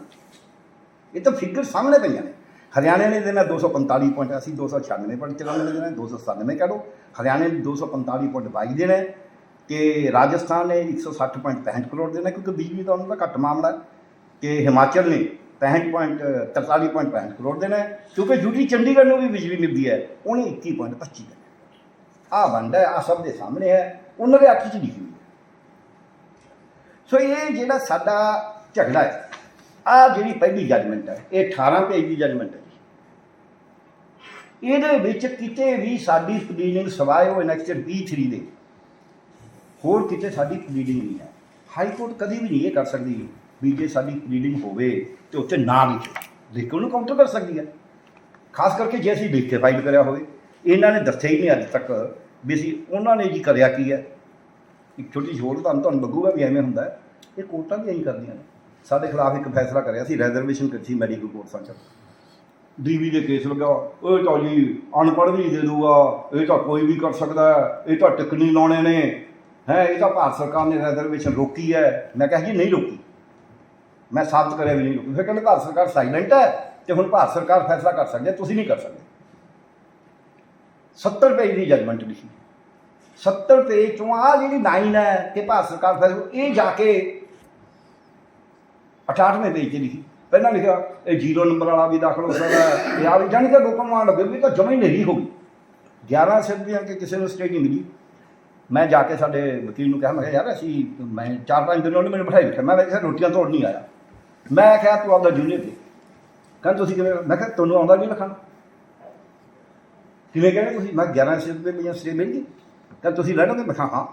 Speaker 1: ਇਹ ਤਾਂ ਫਿਗਰ ਸਾਹਮਣੇ ਪਈਆਂ ਨੇ। ਹਰਿਆਣੇ ਨੇ ਦੇਣਾ 245 ਪੁਆਇੰਟ ਅਸੀਂ 296.94 ਦੇਣਾ ਹੈ, 297 ਕਹਿ ਲਓ ਹਰਿਆਣੇ ਨੇ 245.22 ਦੇਣਾ ਹੈ ਰਾਜਸਥਾਨ ਨੇ 160.65 ਕਰੋੜ ਦੇਣਾ ਕਿਉਂਕਿ ਬਿਜਲੀ ਦਾ ਉਹਨਾਂ ਦਾ ਘੱਟ ਮਾਮਲਾ ਹੈ। ਤੇ ਹਿਮਾਚਲ ਨੇ 65.43.65 ਕਰੋੜ ਦੇਣਾ ਕਿਉਂਕਿ ਯੂਟੀ ਚੰਡੀਗੜ੍ਹ ਨੂੰ ਵੀ ਬਿਜਲੀ ਮਿਲਦੀ ਹੈ ਉਹਨੇ 21.25 ਦੇਣਾ ਆ ਵੰਡ ਹੈ ਆ ਸਭ ਦੇ ਸਾਹਮਣੇ ਹੈ ਉਹਨਾਂ ਦੇ ਅੱਖ 'ਚ ਲਿਖੀ ਹੋਈ ਹੈ ਸੋ ਇਹ ਜਿਹੜਾ ਸਾਡਾ ਝਗੜਾ ਹੈ ਆ ਜਿਹੜੀ ਪਹਿਲੀ ਜਜਮੈਂਟ ਹੈ ਇਹ 18 ਪੇਜ ਦੀ ਜਜਮੈਂਟ ਹੈ ਜੀ ਇਹਦੇ ਵਿੱਚ ਕਿਤੇ ਵੀ ਸਾਡੀ ਪਲੀਡਿੰਗ ਸਵਾਏ ਉਹ ਐਨੈਕਸਚਰ 23 ਦੇ ਹੋਰ ਕਿਤੇ ਸਾਡੀ ਪਲੀਡਿੰਗ ਨਹੀਂ ਹੈ ਹਾਈ ਕੋਰਟ ਕਦੀ ਵੀ ਨਹੀਂ ਇਹ ਕਰ ਸਕਦੀ ਵੀ ਜੇ ਸਾਡੀ ਪਲੀਡਿੰਗ ਹੋਵੇ ਤੇ ਉੱਥੇ ਨਾ ਲਿਖੇ ਲਿਖ ਕੇ ਉਹਨੂੰ ਕਾਊਂਟਰ ਕਰ ਸਕਦੀ ਹੈ ਖਾਸ ਕਰਕੇ ਜੇ ਅਸੀਂ ਲਿਖ ਕੇ ਫਾਈਲ ਕਰਿਆ ਹੋਵੇ, ਇਹਨਾਂ ਨੇ ਦੱਸਿਆ ਹੀ ਨਹੀਂ ਅੱਜ ਤੱਕ ਵੀ ਅਸੀਂ ਉਹਨਾਂ ਨੇ ਜੀ ਕਰਿਆ ਕੀ ਹੈ ਇੱਕ ਛੋਟੀ ਜਿਹੀ ਹੋਰ ਤੁਹਾਨੂੰ ਤੁਹਾਨੂੰ ਲੱਗੂਗਾ ਵੀ ਐਵੇਂ ਹੁੰਦਾ ਹੈ। ਇਹ ਕੋਰਟਾਂ ਵੀ ਐਂ ਕਰਦੀਆਂ ਨੇ। ਸਾਡੇ ਖਿਲਾਫ ਇੱਕ ਫੈਸਲਾ ਕਰਿਆ ਸੀ ਰੈਜ਼ਰਵੇਸ਼ਨ ਕੀਤੀ ਮੈਡੀਕਲ ਕੋਰਸਾਂ 'ਚ ਡੀਵੀ ਦੇ ਕੇਸ ਲੱਗਾ। ਉਹ ਤਾਂ ਜੀ ਅਨਪੜ੍ਹ ਵੀ ਦੇ ਦੂਗਾ। ਇਹ ਤਾਂ ਕੋਈ ਵੀ ਕਰ ਸਕਦਾ ਇਹ ਤਾਂ ਟਿਕਣੀ ਲਾਉਣੇ ਨੇ। ਹੈ, ਇਹ ਤਾਂ ਭਾਰਤ ਸਰਕਾਰ ਨੇ ਰੈਜ਼ਰਵੇਸ਼ਨ ਰੋਕੀ ਹੈ। ਮੈਂ ਕਿਹਾ ਜੀ ਨਹੀਂ ਰੋਕੀ। ਮੈਂ ਸਾਬਤ ਕਰਿਆ ਵੀ ਨਹੀਂ ਰੋਕੀ ਫਿਰ ਕਹਿੰਦੇ ਭਾਰਤ ਸਰਕਾਰ ਸਾਇਲੈਂਟ ਹੈ ਤੇ ਹੁਣ ਭਾਰਤ ਸਰਕਾਰ ਫੈਸਲਾ ਕਰ ਸਕਦੀ ਹੈ, ਤੁਸੀਂ ਨਹੀਂ ਕਰ ਸਕਦੇ। 70 ਪੇਜ ਦੀ ਜਜਮੈਂਟ ਲਿਖੀ। 70 ਪੇਜ ਚੋਂ ਆ ਜਿਹੜੀ ਲਾਈਨ ਹੈ ਕਿ ਭਾਰਤ ਸਰਕਾਰ ਫੈਸਲਾ ਇਹ ਜਾ ਕੇ 68ਵੇਂ ਪੇਜ 'ਤੇ ਲਿਖੀ। ਪਹਿਲਾਂ ਲਿਖਿਆ, ਇਹ ਜ਼ੀਰੋ ਨੰਬਰ ਵਾਲਾ ਵੀ ਦਾਖਲ ਹੋ ਸਕਦਾ ਹੈ। ਇਹ ਆ ਵੀ ਜਾਣੀ ਕਿ ਲੋਕਾਂ ਨੂੰ ਆਉਣ ਲੱਗੇ ਵੀ ਤਾਂ ਜਮਾ ਹੀ ਨੇਰੀ ਹੋ ਗਈ। 11 ਸਿਰ ਦੀਆਂ ਕਿ ਕਿਸੇ ਨੂੰ ਸਟੇਟ ਨਹੀਂ ਮਿਲੀ। ਮੈਂ ਜਾ ਕੇ ਸਾਡੇ ਵਕੀਲ ਨੂੰ ਕਿਹਾ, ਮੈਂ ਕਿਹਾ, ਯਾਰ ਅਸੀਂ ਮੈਂ ਚਾਰ ਪੰਜ ਦਿਨ ਉਹਨੇ ਮੈਨੂੰ ਬਿਠਾਈ ਰੱਖਿਆ ਮੈਂ ਕਿਹਾ ਰੋਟੀਆਂ ਤੋੜ ਨਹੀਂ ਆਇਆ। ਮੈਂ ਕਿਹਾ ਤੂੰ ਆਪਦਾ ਜੂਨੀਅਰ ਤੇ ਕਹਿੰਦਾ ਤੁਸੀਂ ਕਿਵੇਂ ਮੈਂ ਕਿਹਾ ਤੁਹਾਨੂੰ ਆਉਂਦਾ ਨਹੀਂ ਲਿਖਣਾ ਕਿਵੇਂ ਕਹਿੰਦੇ ਤੁਸੀਂ? ਮੈਂ 11 ਸਿਰ ਦੇ ਮੈਨੂੰ ਸਟੇ ਮਿਲ ਗਈ। ਤੁਸੀਂ ਲੈ ਲਓਗੇ ਮੈਂ ਕਿਹਾ ਹਾਂ।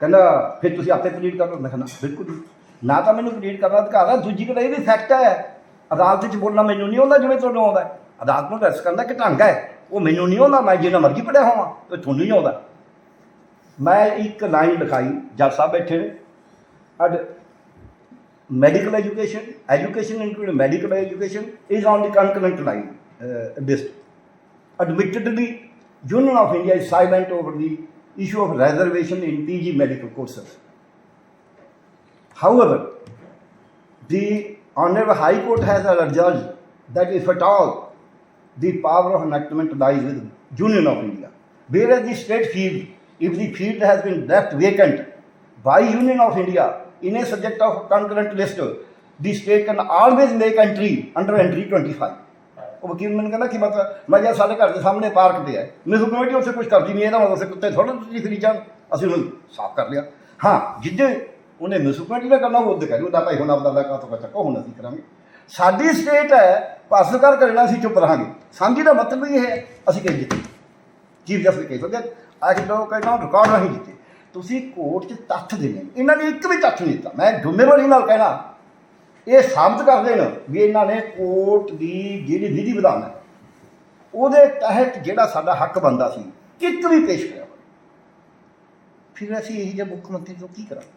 Speaker 1: ਕਹਿੰਦਾ ਫਿਰ ਤੁਸੀਂ ਆਪੇ ਕੰਪਲੀਟ ਕਰ ਲਓ। ਮੈਂ ਕਿਹਾ ਨਾ, ਬਿਲਕੁਲ ਨਾ ਤਾਂ ਮੈਨੂੰ ਕੰਪਲੀਟ ਕਰਨਾ ਅਧਿਕਾਰ ਹੈ ਦੂਜੀ ਗੱਲ ਇਹ ਵੀ ਫੈਕਟ ਹੈ ਅਦਾਲਤ ਵਿੱਚ ਬੋਲਣਾ ਮੈਨੂੰ ਨਹੀਂ ਆਉਂਦਾ ਜਿਵੇਂ ਤੁਹਾਨੂੰ ਆਉਂਦਾ। ਅਦਾਲਤ ਨੂੰ ਰੈਸ ਕਰਨ ਦਾ ਢੰਗ ਹੈ ਉਹ ਮੈਨੂੰ ਨਹੀਂ ਆਉਂਦਾ, ਮੈਂ ਜਿੰਨਾ ਮਰਜ਼ੀ ਪੜਿਆ ਹੋਵਾਂ ਤੇ ਤੁਹਾਨੂੰ ਨਹੀਂ ਆਉਂਦਾ। ਮੈਂ ਇੱਕ ਲਾਈਨ ਲਿਖਾਈ, ਜੱਜ ਸਾਹਿਬ ਬੈਠੇ ਨੇ। ਅੱਜ medical education education including medical education is on the concurrent line uh, list admittedly union of india is silent over the issue of reservation in pg medical courses. However the honorable high court has adjudged that if at all the power of enactment lies with union of india. Whereas the state field if the field has been left vacant by union of india in a subject of concurrent list, the state can always make entry under entry 25 ਉਹ ਵਕੀਲ ਮੈਨੂੰ ਕਹਿੰਦਾ, ਕੀ ਮਤਲਬ? ਮੈਂ ਕਿਹਾ, ਸਾਡੇ ਘਰ ਦੇ ਸਾਹਮਣੇ ਪਾਰਕ ਤੇ ਹੈ। ਮੈਨੂੰ ਕਮੇਟੀ ਉੱਥੇ ਕੁਝ ਕਰਦੀ ਨਹੀਂ, ਇਹਦਾ ਮਤਲਬ ਉੱਥੇ ਕੁੱਤੇ ਥੋੜਾ ਤੁਸੀਂ ਫਰੀ ਜਾਣ। ਅਸੀਂ ਉਹਨੂੰ ਸਾਫ਼ ਕਰ ਲਿਆ। ਹਾਂ, ਜਿੱਦੇ ਉਹਨੇ ਮਿਊਨਿਸਪੈਲਿਟੀ ਦਾ ਕਰਨਾ, ਉਹ ਉਹਦੇ ਕਰੀ ਉਹਦਾ ਭਾਈ ਹੁਣ ਆਪਦਾ ਦਾ ਕਾਤੋਂ ਚੱਕੋ, ਹੁਣ ਅਸੀਂ ਕਰਾਂਗੇ। ਸਾਡੀ ਸਟੇਟ ਹੈ ਭਾਰਤ ਸਰਕਾਰ ਕਰਨਾ, ਅਸੀਂ ਚੁੱਪ ਰਹਾਂਗੇ। ਸਾਂਝੀ ਦਾ ਮਤਲਬ ਇਹ ਹੈ, ਅਸੀਂ ਕਹੀ ਜਿੱਤੇ ਚੀਫ ਜਸਟਿਸ ਕਹਿ ਸਕਦੇ ਅੱਜ ਲੋਕ ਕਹਿੰਦਾ ਰਿਕਾਰਡ ਨਹੀਂ ਜਿੱਤੇ ਤੁਸੀਂ ਕੋਰਟ 'ਚ ਤੱਥ ਦੇਣੇ ਇਹਨਾਂ ਨੇ ਇੱਕ ਵੀ ਤੱਥ ਨਹੀਂ ਦਿੱਤਾ। ਮੈਂ ਜ਼ਿੰਮੇਵਾਰੀ ਨਾਲ ਕਹਿਣਾ, ਇਹ ਸਾਬਤ ਕਰ ਦੇਣ ਵੀ ਇਹਨਾਂ ਨੇ ਕੋਰਟ ਦੀ ਜਿਹੜੀ ਵਿਧੀ ਵਿਧਾਨ ਹੈ ਉਹਦੇ ਤਹਿਤ ਜਿਹੜਾ ਸਾਡਾ ਹੱਕ ਬੰਦਾ ਸੀ, ਇੱਕ ਵੀ ਪੇਸ਼ ਕਰਿਆ ਫਿਰ ਅਸੀਂ ਇਹ ਜਿਹੇ ਮੁੱਖ ਮੰਤਰੀ ਤੋਂ ਕੀ ਕਰਾਂਗੇ?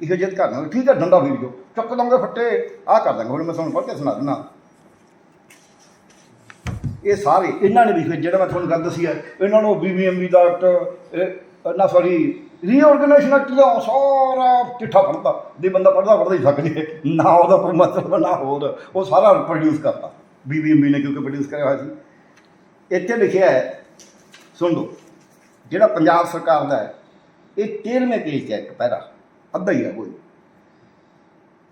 Speaker 1: ਇਹੋ ਜਿਹਾ ਕਰਨਾ ਠੀਕ ਹੈ, ਡੰਡਾ ਵੀਡੀਓ ਚੁੱਕ ਦਾਂਗੇ ਫੱਟੇ, ਆਹ ਕਰ ਦਾਂਗੇ। ਹੁਣ ਮੈਂ ਤੁਹਾਨੂੰ ਪੜ੍ਹ ਕੇ ਸੁਣਾ ਦਿੰਦਾ। ਇਹ ਸਾਰੇ, ਇਹਨਾਂ ਨੇ ਵੀ ਜਿਹੜਾ ਮੈਂ ਤੁਹਾਨੂੰ ਗੱਲ ਦੱਸੀ ਹੈ, ਇਹਨਾਂ ਨੂੰ ਬੀਬੀਐਮਬੀ ਦਾ ਐਕਟ ਨਾ ਸੌਰੀ ਰੀਆਰਗੇਨਾਈਜੇਸ਼ਨ ਐਕਟ ਸਾਰਾ ਚਿੱਠਾ ਪੜਦਾ ਦੇ ਬੰਦਾ ਪੜਦਾ ਪੜਦਾ ਹੀ ਥੱਕ ਜੇ। ਨਾ ਉਹਦਾ ਕੋਈ ਮਤਲਬ, ਨਾ ਹੋਰ। ਉਹ ਸਾਰਾ ਪ੍ਰੋਡਿਊਸ ਕਰਤਾ। ਬੀਬੀਐਮਬੀ ਨੇ ਕਿਉਂਕਿ ਪ੍ਰੋਡਿਊਸ ਕਰਿਆ ਹੋਇਆ ਸੀ। ਇੱਥੇ ਲਿਖਿਆ ਹੈ, ਸੁਣ ਲਓ। ਜਿਹੜਾ ਪੰਜਾਬ ਸਰਕਾਰ ਦਾ ਹੈ, ਇਹ 13ਵੇਂ ਪੇਜ ਤੇ ਹੈ ਇੱਕ ਪੈਰਾ। ਅੱਧਾ ਹੀ ਹੈ ਕੋਈ।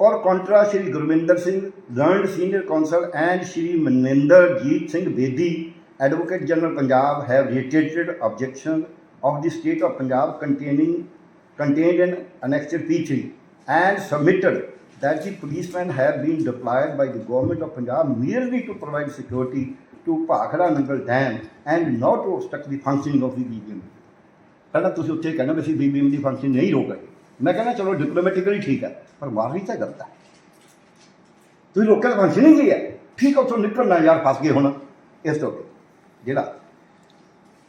Speaker 1: ਔਰ ਕੰਟਰਾ Shri Gurvinder Singh learned senior counsel and Shri Maninderjit Singh Bedi advocate general Punjab have reiterated objection of the state of Punjab containing contained in Annexure P3 and submitted that the policemen have been deployed by the government of Punjab merely to provide security to Bhakhara Nangal Dam and not to obstruct the functioning of the BBM. ਪਹਿਲਾਂ ਤੁਸੀਂ ਉੱਥੇ ਕਹਿੰਦੇ ਵੀ ਅਸੀਂ BBM ਦੀ function ਨਹੀਂ ਰੋਕ ਰਹੇ ਮੈਂ ਕਹਿੰਦਾ ਚਲੋ ਡਿਪਲੋਮੈਟਿਕਲੀ ਠੀਕ ਹੈ ਪਰ ਮਾਰਨੀ ਤਾਂ ਗਲਤ ਹੈ ਤੁਸੀਂ ਰੋਕਿਆ ਤਾਂ ਫੰਕਸ਼ਨ ਹੀ ਕੀ ਹੈ ਠੀਕ ਹੈ ਉੱਥੋਂ ਨਿਕਲਣਾ ਯਾਰ ਫਸ ਗਏ ਹੁਣ ਇਸ ਤੋਂ ਅੱਗੇ ਜਿਹੜਾ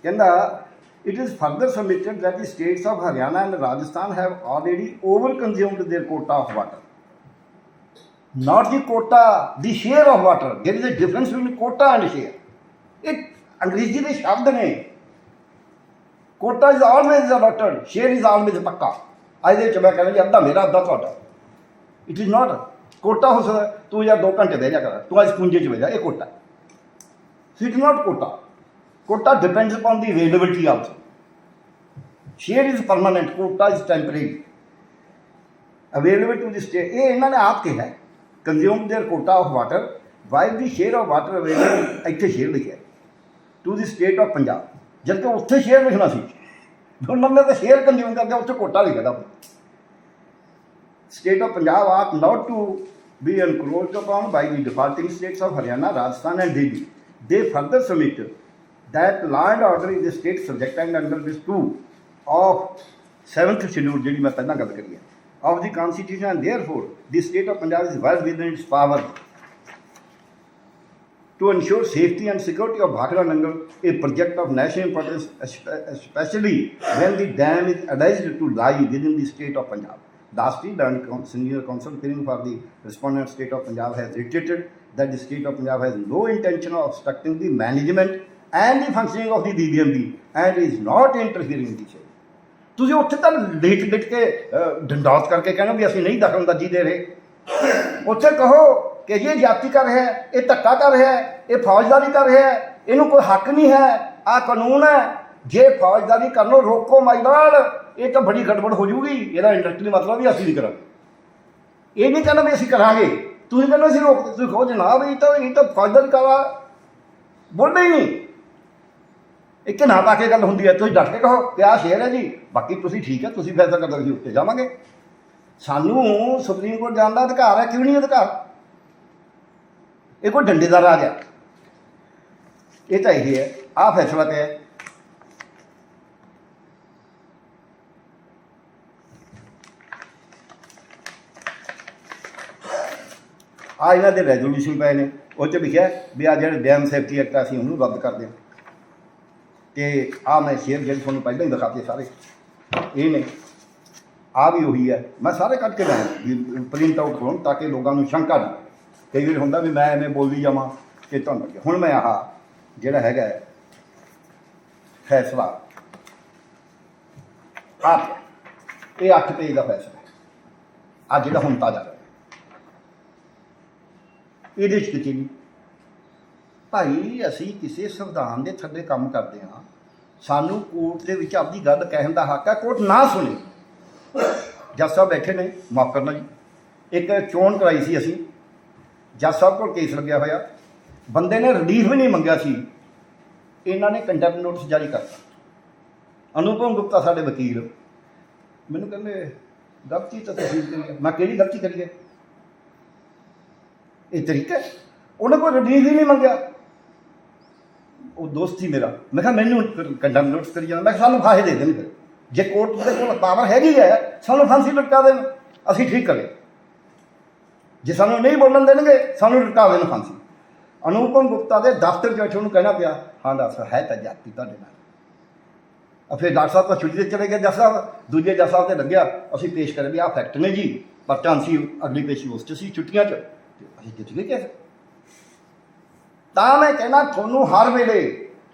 Speaker 1: ਕਹਿੰਦਾ it is further submitted that the states of Haryana and Rajasthan have already over-consumed their quota of water. Not the quota, the share of water. There is a difference between quota and share. ਇਹ ਅੰਗਰੇਜ਼ੀ ਦੇ ਸ਼ਬਦ ਨੇ quota is always a water share is always ਪੱਕਾ ਅੱਜ ਦੇ ਵਿੱਚ ਮੈਂ ਕਹਿੰਦਾ ਜੀ ਅੱਧਾ ਮੇਰਾ ਅੱਧਾ ਤੁਹਾਡਾ ਇਟ ਇਜ਼ ਨਾਟ ਕੋਟਾ ਹੋ ਸਕਦਾ ਤੂੰ ਯਾਰ 2 ਘੰਟੇ ਬਹਿ ਜਾ ਕਰ ਤੂੰ ਅੱਜ ਪੁੰਜੇ ਚ ਬਹਿ ਜਾ ਇਹ quota so it is not quota Quota depends upon the availability also share is permanent quota is temporary available to the state ਇਹ ਇਹਨਾਂ ਨੇ ਆਪ ਕਿਹਾ consume there quota of water while the share of water available ਇੱਥੇ share ਲਿਖਿਆ to the state of Punjab ਜਦ ਕਿ ਉੱਥੇ ਸ਼ੇਅਰ ਲਿਖਣਾ ਸੀ ਉਹਨਾਂ ਨੇ ਤਾਂ ਸ਼ੇਅਰ ਕੰਜ਼ਿਊਮ ਕਰਕੇ ਉੱਥੇ ਕੋਟਾ ਲਿਖਿਆ ਦਾ state of Punjab ought not to be encroached upon by the departing states of Haryana, Rajasthan and Delhi. They further submitted that law and order in the state subject and under this 2 of 7th schedule ਜਿਹੜੀ ਮੈਂ ਪਹਿਲਾਂ ਗੱਲ ਕਰੀ ਹੈ of the constitution and therefore the state of Punjab is well within its power to ensure safety and security of Bhakra Nangal, a project of national importance, espe- especially when the dam is alleged to lie within the state of Punjab. Lastly, the Con- senior counsel appearing for the respondent state of Punjab has reiterated that the state of Punjab has no intention of obstructing the management and the functioning of the BBMP and is not interfering the the ਤੁਸੀਂ ਉੱਥੇ ਤਾਂ late ਲਿਟ ਕੇ ਅਹ, ਕਰਕੇ ਕਹਿਣਾ ਵੀ ਅਸੀਂ ਨਹੀਂ ਦਖਲਅੰਦਾਜ਼ੀ ਦੇ ਰਹੇ। ਉੱਥੇ ਕਹੋ ਕਿ ਇਹ ਜਾਤੀ ਕਰ ਰਿਹਾ ਹੈ ਇਹ ਧੱਕਾ ਕਰ ਰਿਹਾ ਹੈ ਇਹ ਫੌਜਦਾਰੀ ਕਰ ਰਿਹਾ ਹੈ ਇਹਨੂੰ ਕੋਈ ਹੱਕ ਨਹੀਂ ਹੈ ਆ ਕਾਨੂੰਨ ਹੈ। ਜੇ ਫੌਜਦਾਰੀ ਕਰਨੋਂ ਰੋਕੋ ਮਾਈਦਾਨ ਇਹ ਤਾਂ ਬੜੀ ਗੜਬੜ ਹੋ ਜੂਗੀ। ਇਹਦਾ ਇੰਡਸਟਰੀ ਮਤਲਬ ਵੀ ਅਸੀਂ ਨਹੀਂ ਕਰਾਂਗੇ। ਇਹ ਨਹੀਂ ਕਹਿੰਦਾ ਵੀ ਅਸੀਂ ਕਰਾਂਗੇ। ਤੁਸੀਂ ਕਹਿੰਦੇ ਅਸੀਂ ਰੋਕ ਤੁਸੀਂ ਖੋਜ ਨਾ ਵੀ ਤਾਂ ਇਹ ਤਾਂ ਫੌਜਦਾਰੀ ਕਰਾ ਬੋਲਦੇ ਹੀ ਨਹੀਂ। ਇੱਕ ਨਾ ਪਾ ਕੇ ਗੱਲ ਹੁੰਦੀ ਹੈ, ਤੁਸੀਂ ਡਟ ਕੇ ਕਹੋ ਕਿ ਆਹ ਸ਼ੇਰ ਹੈ ਜੀ। ਬਾਕੀ ਤੁਸੀਂ ਠੀਕ ਹੈ, ਤੁਸੀਂ ਫੈਸਲਾ ਕਰਦੇ ਹੋ ਅਸੀਂ ਉੱਤੇ ਜਾਵਾਂਗੇ। ਸਾਨੂੰ ਸੁਪਰੀਮ ਕੋਰਟ ਜਾਣ ਦਾ ਅਧਿਕਾਰ ਹੈ, ਕਿਉਂ ਨਹੀਂ ਅਧਿਕਾਰ? ਇਹ ਕੋਈ ਡੰਡੇ ਦਾ ਰਾਜ ਹੈ। ਇਹ ਤਾਂ ਇਹ ਹੈ, ਆਹ ਫੈਸਲਾ ਤੇ ਹੈ। ਆ ਇਹਨਾਂ ਦੇ ਰੈਜ਼ੋਲੂਸ਼ਨ ਪਏ ਨੇ, ਉਹ 'ਚ ਲਿਖਿਆ ਵੀ ਆ ਜਿਹੜੇ ਡੈਮ ਸੇਫਟੀ ਐਕਟ ਆ, ਅਸੀਂ ਉਹਨੂੰ ਰੱਦ ਕਰਦੇ ਹਾਂ ਤੇ ਆ ਮੈਂ ਸ਼ੇਅਰ ਜਿਹੜੇ ਤੁਹਾਨੂੰ ਪਹਿਲਾਂ ਹੀ ਦਿਖਾਤੇ ਸਾਰੇ। ਇਹ ਨੇ ਆ ਵੀ ਉਹੀ ਹੈ। ਮੈਂ ਸਾਰੇ ਕੱਢ ਕੇ ਲਾਇਆ ਪ੍ਰਿੰਟ ਆਊਟ ਕਰੂੰ ਤਾਂ ਕਿ ਲੋਕਾਂ ਨੂੰ ਸ਼ੰਕਾ ਨਾ ਕਈ ਵਾਰ ਹੁੰਦਾ ਵੀ ਮੈਂ ਐਵੇਂ ਬੋਲੀ ਜਾਵਾਂ ਕਿ ਤੁਹਾਨੂੰ ਲੱਗੇ ਹੁਣ ਮੈਂ ਆਹ ਜਿਹੜਾ ਹੈਗਾ ਫੈਸਲਾ ਆ ਇਹ 8 ਪੇਜ ਦਾ ਫੈਸਲਾ ਹੈ। ਆ ਜਿਹੜਾ ਹੁਣ ਤਾਜ਼ਾ ਇਹਦੇ ਚ ਕਿਤੇ ਨਹੀਂ। ਭਾਈ, ਅਸੀਂ ਕਿਸੇ ਸੰਵਿਧਾਨ ਦੇ ਥੱਲੇ ਕੰਮ ਕਰਦੇ ਹਾਂ। ਸਾਨੂੰ ਕੋਰਟ ਦੇ ਵਿੱਚ ਆਪਦੀ ਗੱਲ ਕਹਿਣ ਦਾ ਹੱਕ ਹੈ ਕੋਰਟ ਨਾ ਸੁਣੇ। ਜੱਜ ਸਾਹਿਬ ਬੈਠੇ ਨੇ, ਮਾਫ ਕਰਨਾ ਜੀ। ਇੱਕ ਚੋਣ ਕਰਾਈ ਸੀ ਅਸੀਂ। ਜੱਜ ਸਾਹਿਬ ਕੋਲ ਕੇਸ ਲੱਗਿਆ ਹੋਇਆ। ਬੰਦੇ ਨੇ ਰਿਲੀਫ ਵੀ ਨਹੀਂ ਮੰਗਿਆ ਸੀ। ਇਹਨਾਂ ਨੇ ਕੰਟੈਂਪਟ ਨੋਟਿਸ ਜਾਰੀ ਕਰਤਾ। ਅਨੁਪਮ ਗੁਪਤਾ ਸਾਡੇ ਵਕੀਲ। ਮੈਨੂੰ ਕਹਿੰਦੇ, ਗਲਤੀ ਤਾਂ ਤੁਸੀਂ ਕਰੀ ਮੈਂ ਕਿਹੜੀ ਗਲਤੀ ਕਰੀ ਹੈ? ਇਹ ਤਰੀਕਾ ਹੈ? ਉਹਨੇ ਕੋਈ ਰਿਲੀਫ ਹੀ ਨਹੀਂ ਮੰਗਿਆ। ਉਹ ਦੋਸਤ ਸੀ ਮੇਰਾ। ਮੈਂ ਕਿਹਾ, ਮੈਨੂੰ ਕੰਡਮ ਨੋਟਿਸ ਕਰੀ ਜਾਂਦਾ। ਮੈਂ ਕਿਹਾ, ਸਾਨੂੰ ਫਾਹੇ ਦੇ ਦੇਣ ਫਿਰ। ਜੇ ਕੋਰਟ ਦੇ ਕੋਲ ਪਾਵਰ ਹੈਗੀ ਹੈ, ਸਾਨੂੰ ਫਾਂਸੀ ਲਟਕਾ ਦੇਣ। ਅਸੀਂ ਠੀਕ ਕਰੇ ਜੇ ਸਾਨੂੰ ਨਹੀਂ ਬੋਲਣ ਦੇਣਗੇ, ਸਾਨੂੰ ਲਟਕਾ ਦੇਣ ਫਾਂਸੀ। ਅਨੂਪਮ ਗੁਪਤਾ ਦੇ ਦਫ਼ਤਰ 'ਚ ਬੈਠੇ ਕਹਿਣਾ ਪਿਆ, ਹਾਂ ਡਾਕਟਰ ਹੈ ਤਾਂ ਜਾਤੀ ਤੁਹਾਡੇ ਨਾਲ। ਆ ਫਿਰ ਡਾਕਟਰ ਸਾਹਿਬ ਤਾਂ ਛੁੱਟੀ ਤੇ ਚਲੇ ਗਏ ਜੱਜ ਸਾਹਿਬ। ਦੂਜੇ ਜੱਜ ਸਾਹਿਬ ਤੇ ਲੱਗਿਆ ਅਸੀਂ ਪੇਸ਼ ਕਰੇ ਵੀ ਆਹ ਫੈਕਟ ਨੇ ਜੀ, ਪਰ ਚਾਂਸੀ ਅਗਲੀ ਪੇਸ਼ੀ ਉਸ 'ਚ ਸੀ ਛੁੱਟੀਆਂ 'ਚ। ਅਸੀਂ ਜਿੱਤ ਗਏ ਕਿਵੇਂ ਤਾਂ ਮੈਂ ਕਹਿਣਾ ਤੁਹਾਨੂੰ ਹਰ ਵੇਲੇ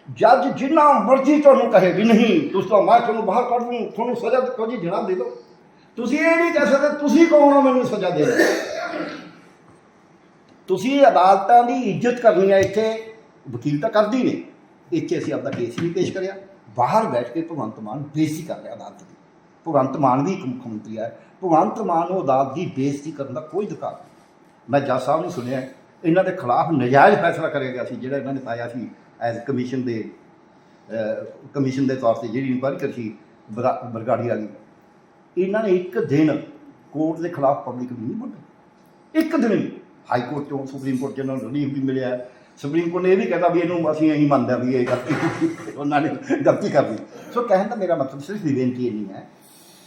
Speaker 1: ਜੱਜ ਜਿੰਨਾ ਮਰਜ਼ੀ ਤੁਹਾਨੂੰ ਕਹੇ ਵੀ ਨਹੀਂ ਤੁਸੀਂ ਤਾਂ ਮੈਂ ਤੁਹਾਨੂੰ ਬਾਹਰ ਕੱਢ ਦੂੰ, ਤੁਹਾਨੂੰ ਸਜ਼ਾ ਕੋਈ ਜੀ, ਜਨਾਬ ਦੇ ਦਿਓ। ਤੁਸੀਂ ਇਹ ਨਹੀਂ ਕਹਿ ਸਕਦੇ, ਤੁਸੀਂ ਕੌਣ ਹੋ ਮੈਨੂੰ ਸਜ਼ਾ ਦੇ ਦਿਓ ਤੁਸੀਂ ਅਦਾਲਤਾਂ ਦੀ ਇੱਜ਼ਤ ਕਰਨੀ ਹੈ ਇੱਥੇ, ਵਕੀਲ ਤਾਂ ਕਰਦੀ ਨੇ। ਇੱਥੇ ਅਸੀਂ ਆਪਦਾ ਕੇਸ ਵੀ ਪੇਸ਼ ਕਰਿਆ। ਬਾਹਰ ਬੈਠ ਕੇ ਭਗਵੰਤ ਮਾਨ ਬੇਇੱਜ਼ਤੀ ਕਰ ਰਿਹਾ ਅਦਾਲਤ ਦੀ। ਭਗਵੰਤ ਮਾਨ ਵੀ ਇੱਕ ਮੁੱਖ ਮੰਤਰੀ ਹੈ। ਭਗਵੰਤ ਮਾਨ ਨੂੰ ਅਦਾਲਤ ਦੀ ਬੇਇੱਜ਼ਤੀ ਕਰਨ ਦਾ ਕੋਈ ਅਧਿਕਾਰ ਨਹੀਂ। ਮੈਂ ਜੱਜ ਸਾਹਿਬ ਨੂੰ ਸੁਣਿਆ ਇਹਨਾਂ ਦੇ ਖਿਲਾਫ ਨਜਾਇਜ਼ ਫੈਸਲਾ ਕਰਿਆ ਗਿਆ ਸੀ, ਜਿਹੜਾ ਇਹਨਾਂ ਨੇ ਪਾਇਆ ਸੀ ਐਜ਼ ਕਮਿਸ਼ਨ ਦੇ ਕਮਿਸ਼ਨ ਦੇ ਤੌਰ ਤੇ ਜਿਹੜੀ ਇਨਕੁਆਇਰੀ ਸੀ, ਬਰਾ- ਬਰਗਾੜੀ ਵਾਲੀ। ਇਹਨਾਂ ਨੇ ਇੱਕ ਦਿਨ ਕੋਰਟ ਦੇ ਖਿਲਾਫ ਪਬਲਿਕ ਨਹੀਂ ਬੋਲੀ ਇੱਕ ਦਿਨ ਹਾਈ ਕੋਰਟ ਤੋਂ ਸੁਪਰੀਮ ਕੋਰਟ ਜਨਰਲ ਰਿਲੀਫ ਵੀ ਮਿਲਿਆ। ਸੁਪਰੀਮ ਕੋਰਟ ਨੇ ਇਹ ਵੀ ਕਹਿੰਦਾ ਵੀ ਇਹਨੂੰ ਅਸੀਂ ਇਹੀ ਮੰਨਦੇ ਹਾਂ ਵੀ ਇਹ ਗਲਤੀ ਉਹਨਾਂ ਨੇ ਗਲਤੀ ਕਰ ਲਈ ਸੋ ਕਹਿਣ ਦਾ ਮੇਰਾ ਮਤਲਬ ਸਿਰਫ ਇਹ ਬੇਨਤੀ ਇੰਨੀ ਹੈ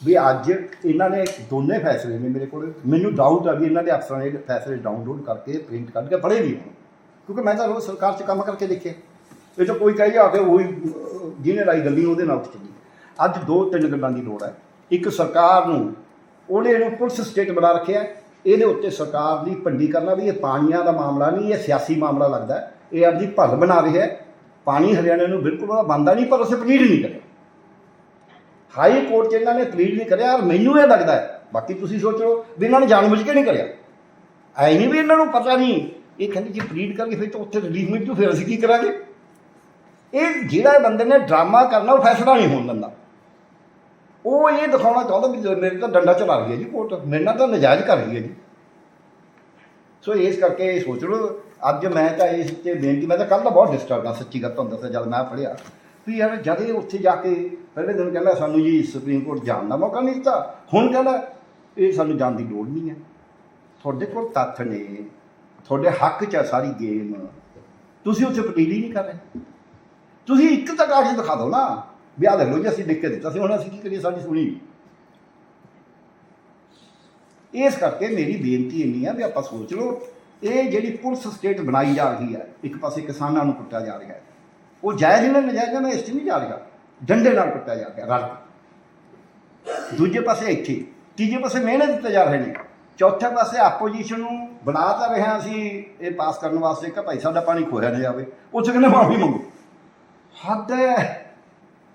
Speaker 1: ਵੀ ਅੱਜ ਇਹਨਾਂ ਨੇ ਦੋਨੇ ਫੈਸਲੇ ਨੇ ਮੇਰੇ ਕੋਲ। ਮੈਨੂੰ ਡਾਊਟ ਆ ਵੀ ਇਹਨਾਂ ਦੇ ਅਫਸਰਾਂ ਨੇ ਫੈਸਲੇ ਡਾਊਨਲੋਡ ਕਰਕੇ ਪ੍ਰਿੰਟ ਕੱਢ ਕੇ ਪੜ੍ਹੇ ਨਹੀਂ। ਕਿਉਂਕਿ ਮੈਂ ਤਾਂ ਰੋਜ਼ ਸਰਕਾਰ 'ਚ ਕੰਮ ਕਰਕੇ ਦੇਖਿਆ। ਇਹ ਤਾਂ ਕੋਈ ਕਹੇ ਜਾ ਕੇ ਉਹੀ ਅਹ, ਜਿਹਨੇ ਲਾਈ ਗੱਲੀ ਉਹਦੇ ਨਾਲ ਚੱਲੀ। ਅੱਜ ਦੋ ਤਿੰਨ ਗੱਲਾਂ ਦੀ ਲੋੜ ਹੈ। ਇੱਕ ਸਰਕਾਰ ਨੂੰ ਉਹਨੇ ਇਹਨੂੰ ਪੁਲਿਸ ਸਟੇਟ ਬਣਾ ਰੱਖਿਆ। ਇਹਦੇ ਉੱਤੇ ਸਰਕਾਰ ਦੀ ਭੰਡੀ ਕਰਨਾ ਵੀ ਇਹ ਪਾਣੀਆਂ ਦਾ ਮਾਮਲਾ ਨਹੀਂ ਇਹ ਸਿਆਸੀ ਮਾਮਲਾ ਲੱਗਦਾ। ਇਹ ਆਪਦੀ ਭਲ ਬਣਾ ਰਿਹਾ। ਪਾਣੀ ਹਰਿਆਣੇ ਨੂੰ ਬਿਲਕੁਲ ਉਹਦਾ ਬੰਦਾ ਨਹੀਂ ਪਰ ਉਸੇ ਪਲੀਡ ਨਹੀਂ ਕਰਿਆ। ਹਾਈ ਕੋਰਟ 'ਚ ਇਹਨਾਂ ਨੇ ਪਲੀਡ ਨਹੀਂ ਕਰਿਆ ਔਰ ਮੈਨੂੰ ਇਹ ਲੱਗਦਾ ਹੈ, ਬਾਕੀ ਤੁਸੀਂ ਸੋਚੋ ਵੀ ਇਹਨਾਂ ਨੇ ਜਾਣਬੁੱਝ ਕੇ ਨਹੀਂ ਕਰਿਆ। ਐ ਨਹੀਂ ਵੀ ਇਹਨਾਂ ਨੂੰ ਪਤਾ ਨਹੀਂ, ਇਹ ਕਹਿੰਦੇ ਜੀ ਪਲੀਡ ਕਰਕੇ ਫਿਰ ਤਾਂ ਉੱਥੇ ਰਿਲੀਫ ਮਿਲ ਜੂ ਫਿਰ ਅਸੀਂ ਕੀ ਕਰਾਂਗੇ? ਇਹ ਜਿਹੜਾ ਬੰਦੇ ਨੇ ਡਰਾਮਾ ਕਰਨਾ, ਉਹ ਫੈਸਲਾ ਨਹੀਂ ਹੋਣ ਦਿੰਦਾ। ਉਹ ਇਹ ਦਿਖਾਉਣਾ ਚਾਹੁੰਦਾ ਵੀ ਮੇਰੇ ਤਾਂ ਡੰਡਾ ਚਲਾ ਰਹੀ ਹੈ ਜੀ ਕੋਰਟ, ਮੇਰੇ ਨਾਲ ਤਾਂ ਨਜਾਇਜ਼ ਕਰ ਰਹੀ ਹੈ ਜੀ। ਸੋ ਇਸ ਕਰਕੇ ਇਹ ਸੋਚ ਲਓ, ਅੱਜ ਮੈਂ ਤਾਂ ਇਸ ਤੇ ਬੇਨਤੀ, ਮੈਂ ਤਾਂ ਕੱਲ ਤਾਂ ਬਹੁਤ ਡਿਸਟਰਬ ਆ ਸੱਚੀ ਗੱਲ ਤੁਹਾਨੂੰ ਦੱਸਿਆ ਜਦ ਮੈਂ ਪੜ੍ਹਿਆ। ਵੀ ਯਾਰ ਜਦ ਇਹ ਉੱਥੇ ਜਾ ਕੇ ਪਹਿਲੇ ਦਿਨ ਕਹਿੰਦਾ ਸਾਨੂੰ ਜੀ ਸੁਪਰੀਮ ਕੋਰਟ ਜਾਣ ਦਾ ਮੌਕਾ ਨਹੀਂ ਦਿੱਤਾ, ਹੁਣ ਕਹਿੰਦਾ ਇਹ ਸਾਨੂੰ ਜਾਣ ਦੀ ਲੋੜ ਨਹੀਂ ਹੈ। ਤੁਹਾਡੇ ਕੋਲ ਤੱਥ ਨੇ, ਤੁਹਾਡੇ ਹੱਕ 'ਚ ਆ ਸਾਰੀ ਗੇਮ। ਤੁਸੀਂ ਉੱਥੇ ਪਟੀਲੀ ਨਹੀਂ ਕਰ ਰਹੇ। ਤੁਸੀਂ ਇੱਕ ਤਾਂ ਆ ਦਿਖਾ ਦਿਓ ਨਾ, ਵੀ ਆਹ ਦੇਖ ਲਓ ਜੀ, ਅਸੀਂ ਲਿਖ ਕੇ ਦਿੱਤਾ ਸੀ, ਹੁਣ ਅਸੀਂ ਕੀ ਕਰੀਏ, ਸਾਡੀ ਸੁਣੀ ਇਸ ਕਰਕੇ ਮੇਰੀ ਬੇਨਤੀ ਇੰਨੀ ਹੈ ਵੀ ਆਪਾਂ ਸੋਚ ਲਓ, ਇਹ ਜਿਹੜੀ ਪੁਲਿਸ ਸਟੇਟ ਬਣਾਈ ਜਾ ਰਹੀ ਹੈ, ਇੱਕ ਪਾਸੇ ਕਿਸਾਨਾਂ ਨੂੰ ਕੁੱਟਿਆ ਜਾ ਰਿਹਾ ਹੈ ਉਹ ਜਾਇਜ਼ ਨਹੀਂ ਨਜਾਇਜ਼ ਮੈਂ ਇਸ 'ਚ ਨਹੀਂ ਜਾ ਰਿਹਾ ਡੰਡੇ ਨਾਲ ਕੁੱਟਿਆ ਜਾ ਰਿਹਾ, ਰਲ ਕੇ। ਦੂਜੇ ਪਾਸੇ ਇੱਥੇ, ਤੀਜੇ ਪਾਸੇ ਮਿਹਨਤ ਦਿੱਤੇ ਜਾ ਰਹੇ ਨੇ। ਚੌਥੇ ਪਾਸੇ ਆਪੋਜੀਸ਼ਨ ਨੂੰ ਬਣਾ ਤਾਂ ਰਹੇ ਅਸੀਂ ਇਹ ਪਾਸ ਕਰਨ ਵਾਸਤੇ ਕਿ ਭਾਈ ਸਾਡਾ ਪਾਣੀ ਖੋਇਆ ਨਾ ਜਾਵੇ। ਉੱਥੇ ਕਹਿੰਦੇ ਮਾਫੀ ਮੰਗੋ। ਹੱਦ ਹੈ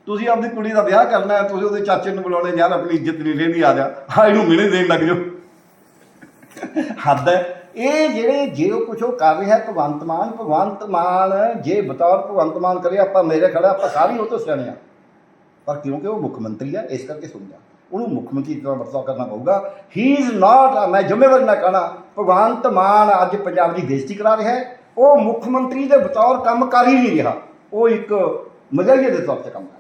Speaker 1: ਤੁਸੀਂ ਆਪਣੀ ਕੁੜੀ ਦਾ ਵਿਆਹ ਕਰਨਾ ਹੈ, ਤੁਸੀਂ ਉਹਦੇ ਚਾਚੇ ਨੂੰ ਬੁਲਾਉਣੇ, ਯਾਰ ਆਪਣੀ ਇੱਜ਼ਤ ਨਹੀਂ ਰਹਿੰਦੀ, ਆ ਜਾ। ਹਾਂ ਇਹਨੂੰ ਮਿਹਣੇ ਦੇਣ ਲੱਗ ਜਾਓ। ਹੱਦ ਹੈ ਇਹ ਜਿਹੜੇ ਜੇ ਉਹ ਕੁਛ ਉਹ ਕਰ ਰਿਹਾ, ਭਗਵੰਤ ਮਾਨ ਭਗਵੰਤ ਮਾਨ, ਜੇ ਬਤੌਰ ਭਗਵੰਤ ਮਾਨ ਕਰੇ, ਆਪਾਂ ਮੇਰੇ ਖੜਾ, ਆਪਾਂ ਸਾਰੇ ਉਹ ਤੋਂ ਸਿਆਣੇ ਆ। ਪਰ ਕਿਉਂਕਿ ਉਹ ਮੁੱਖ ਮੰਤਰੀ ਆ, ਇਸ ਕਰਕੇ ਸੁਣਿਆ ਉਹਨੂੰ ਮੁੱਖ ਮੰਤਰੀ ਦੀ ਵਰਤੋਂ ਕਰਨਾ ਪਊਗਾ। ਹੀ ਇਜ਼ ਨਾਟ ਮੈਂ ਜ਼ਿੰਮੇਵਾਰ ਨਾ ਕਹਣਾ, ਭਗਵੰਤ ਮਾਨ ਅੱਜ ਪੰਜਾਬ ਦੀ ਬੇਇੱਜ਼ਤੀ ਕਰਾ ਰਿਹਾ ਹੈ। ਉਹ ਮੁੱਖ ਮੰਤਰੀ ਦੇ ਬਤੌਰ ਕੰਮ ਕਰ ਹੀ ਨਹੀਂ ਰਿਹਾ। ਉਹ ਇੱਕ ਮਜ਼ਾਹੀਏ ਦੇ ਤੌਰ ਤੇ ਕੰਮ ਕਰ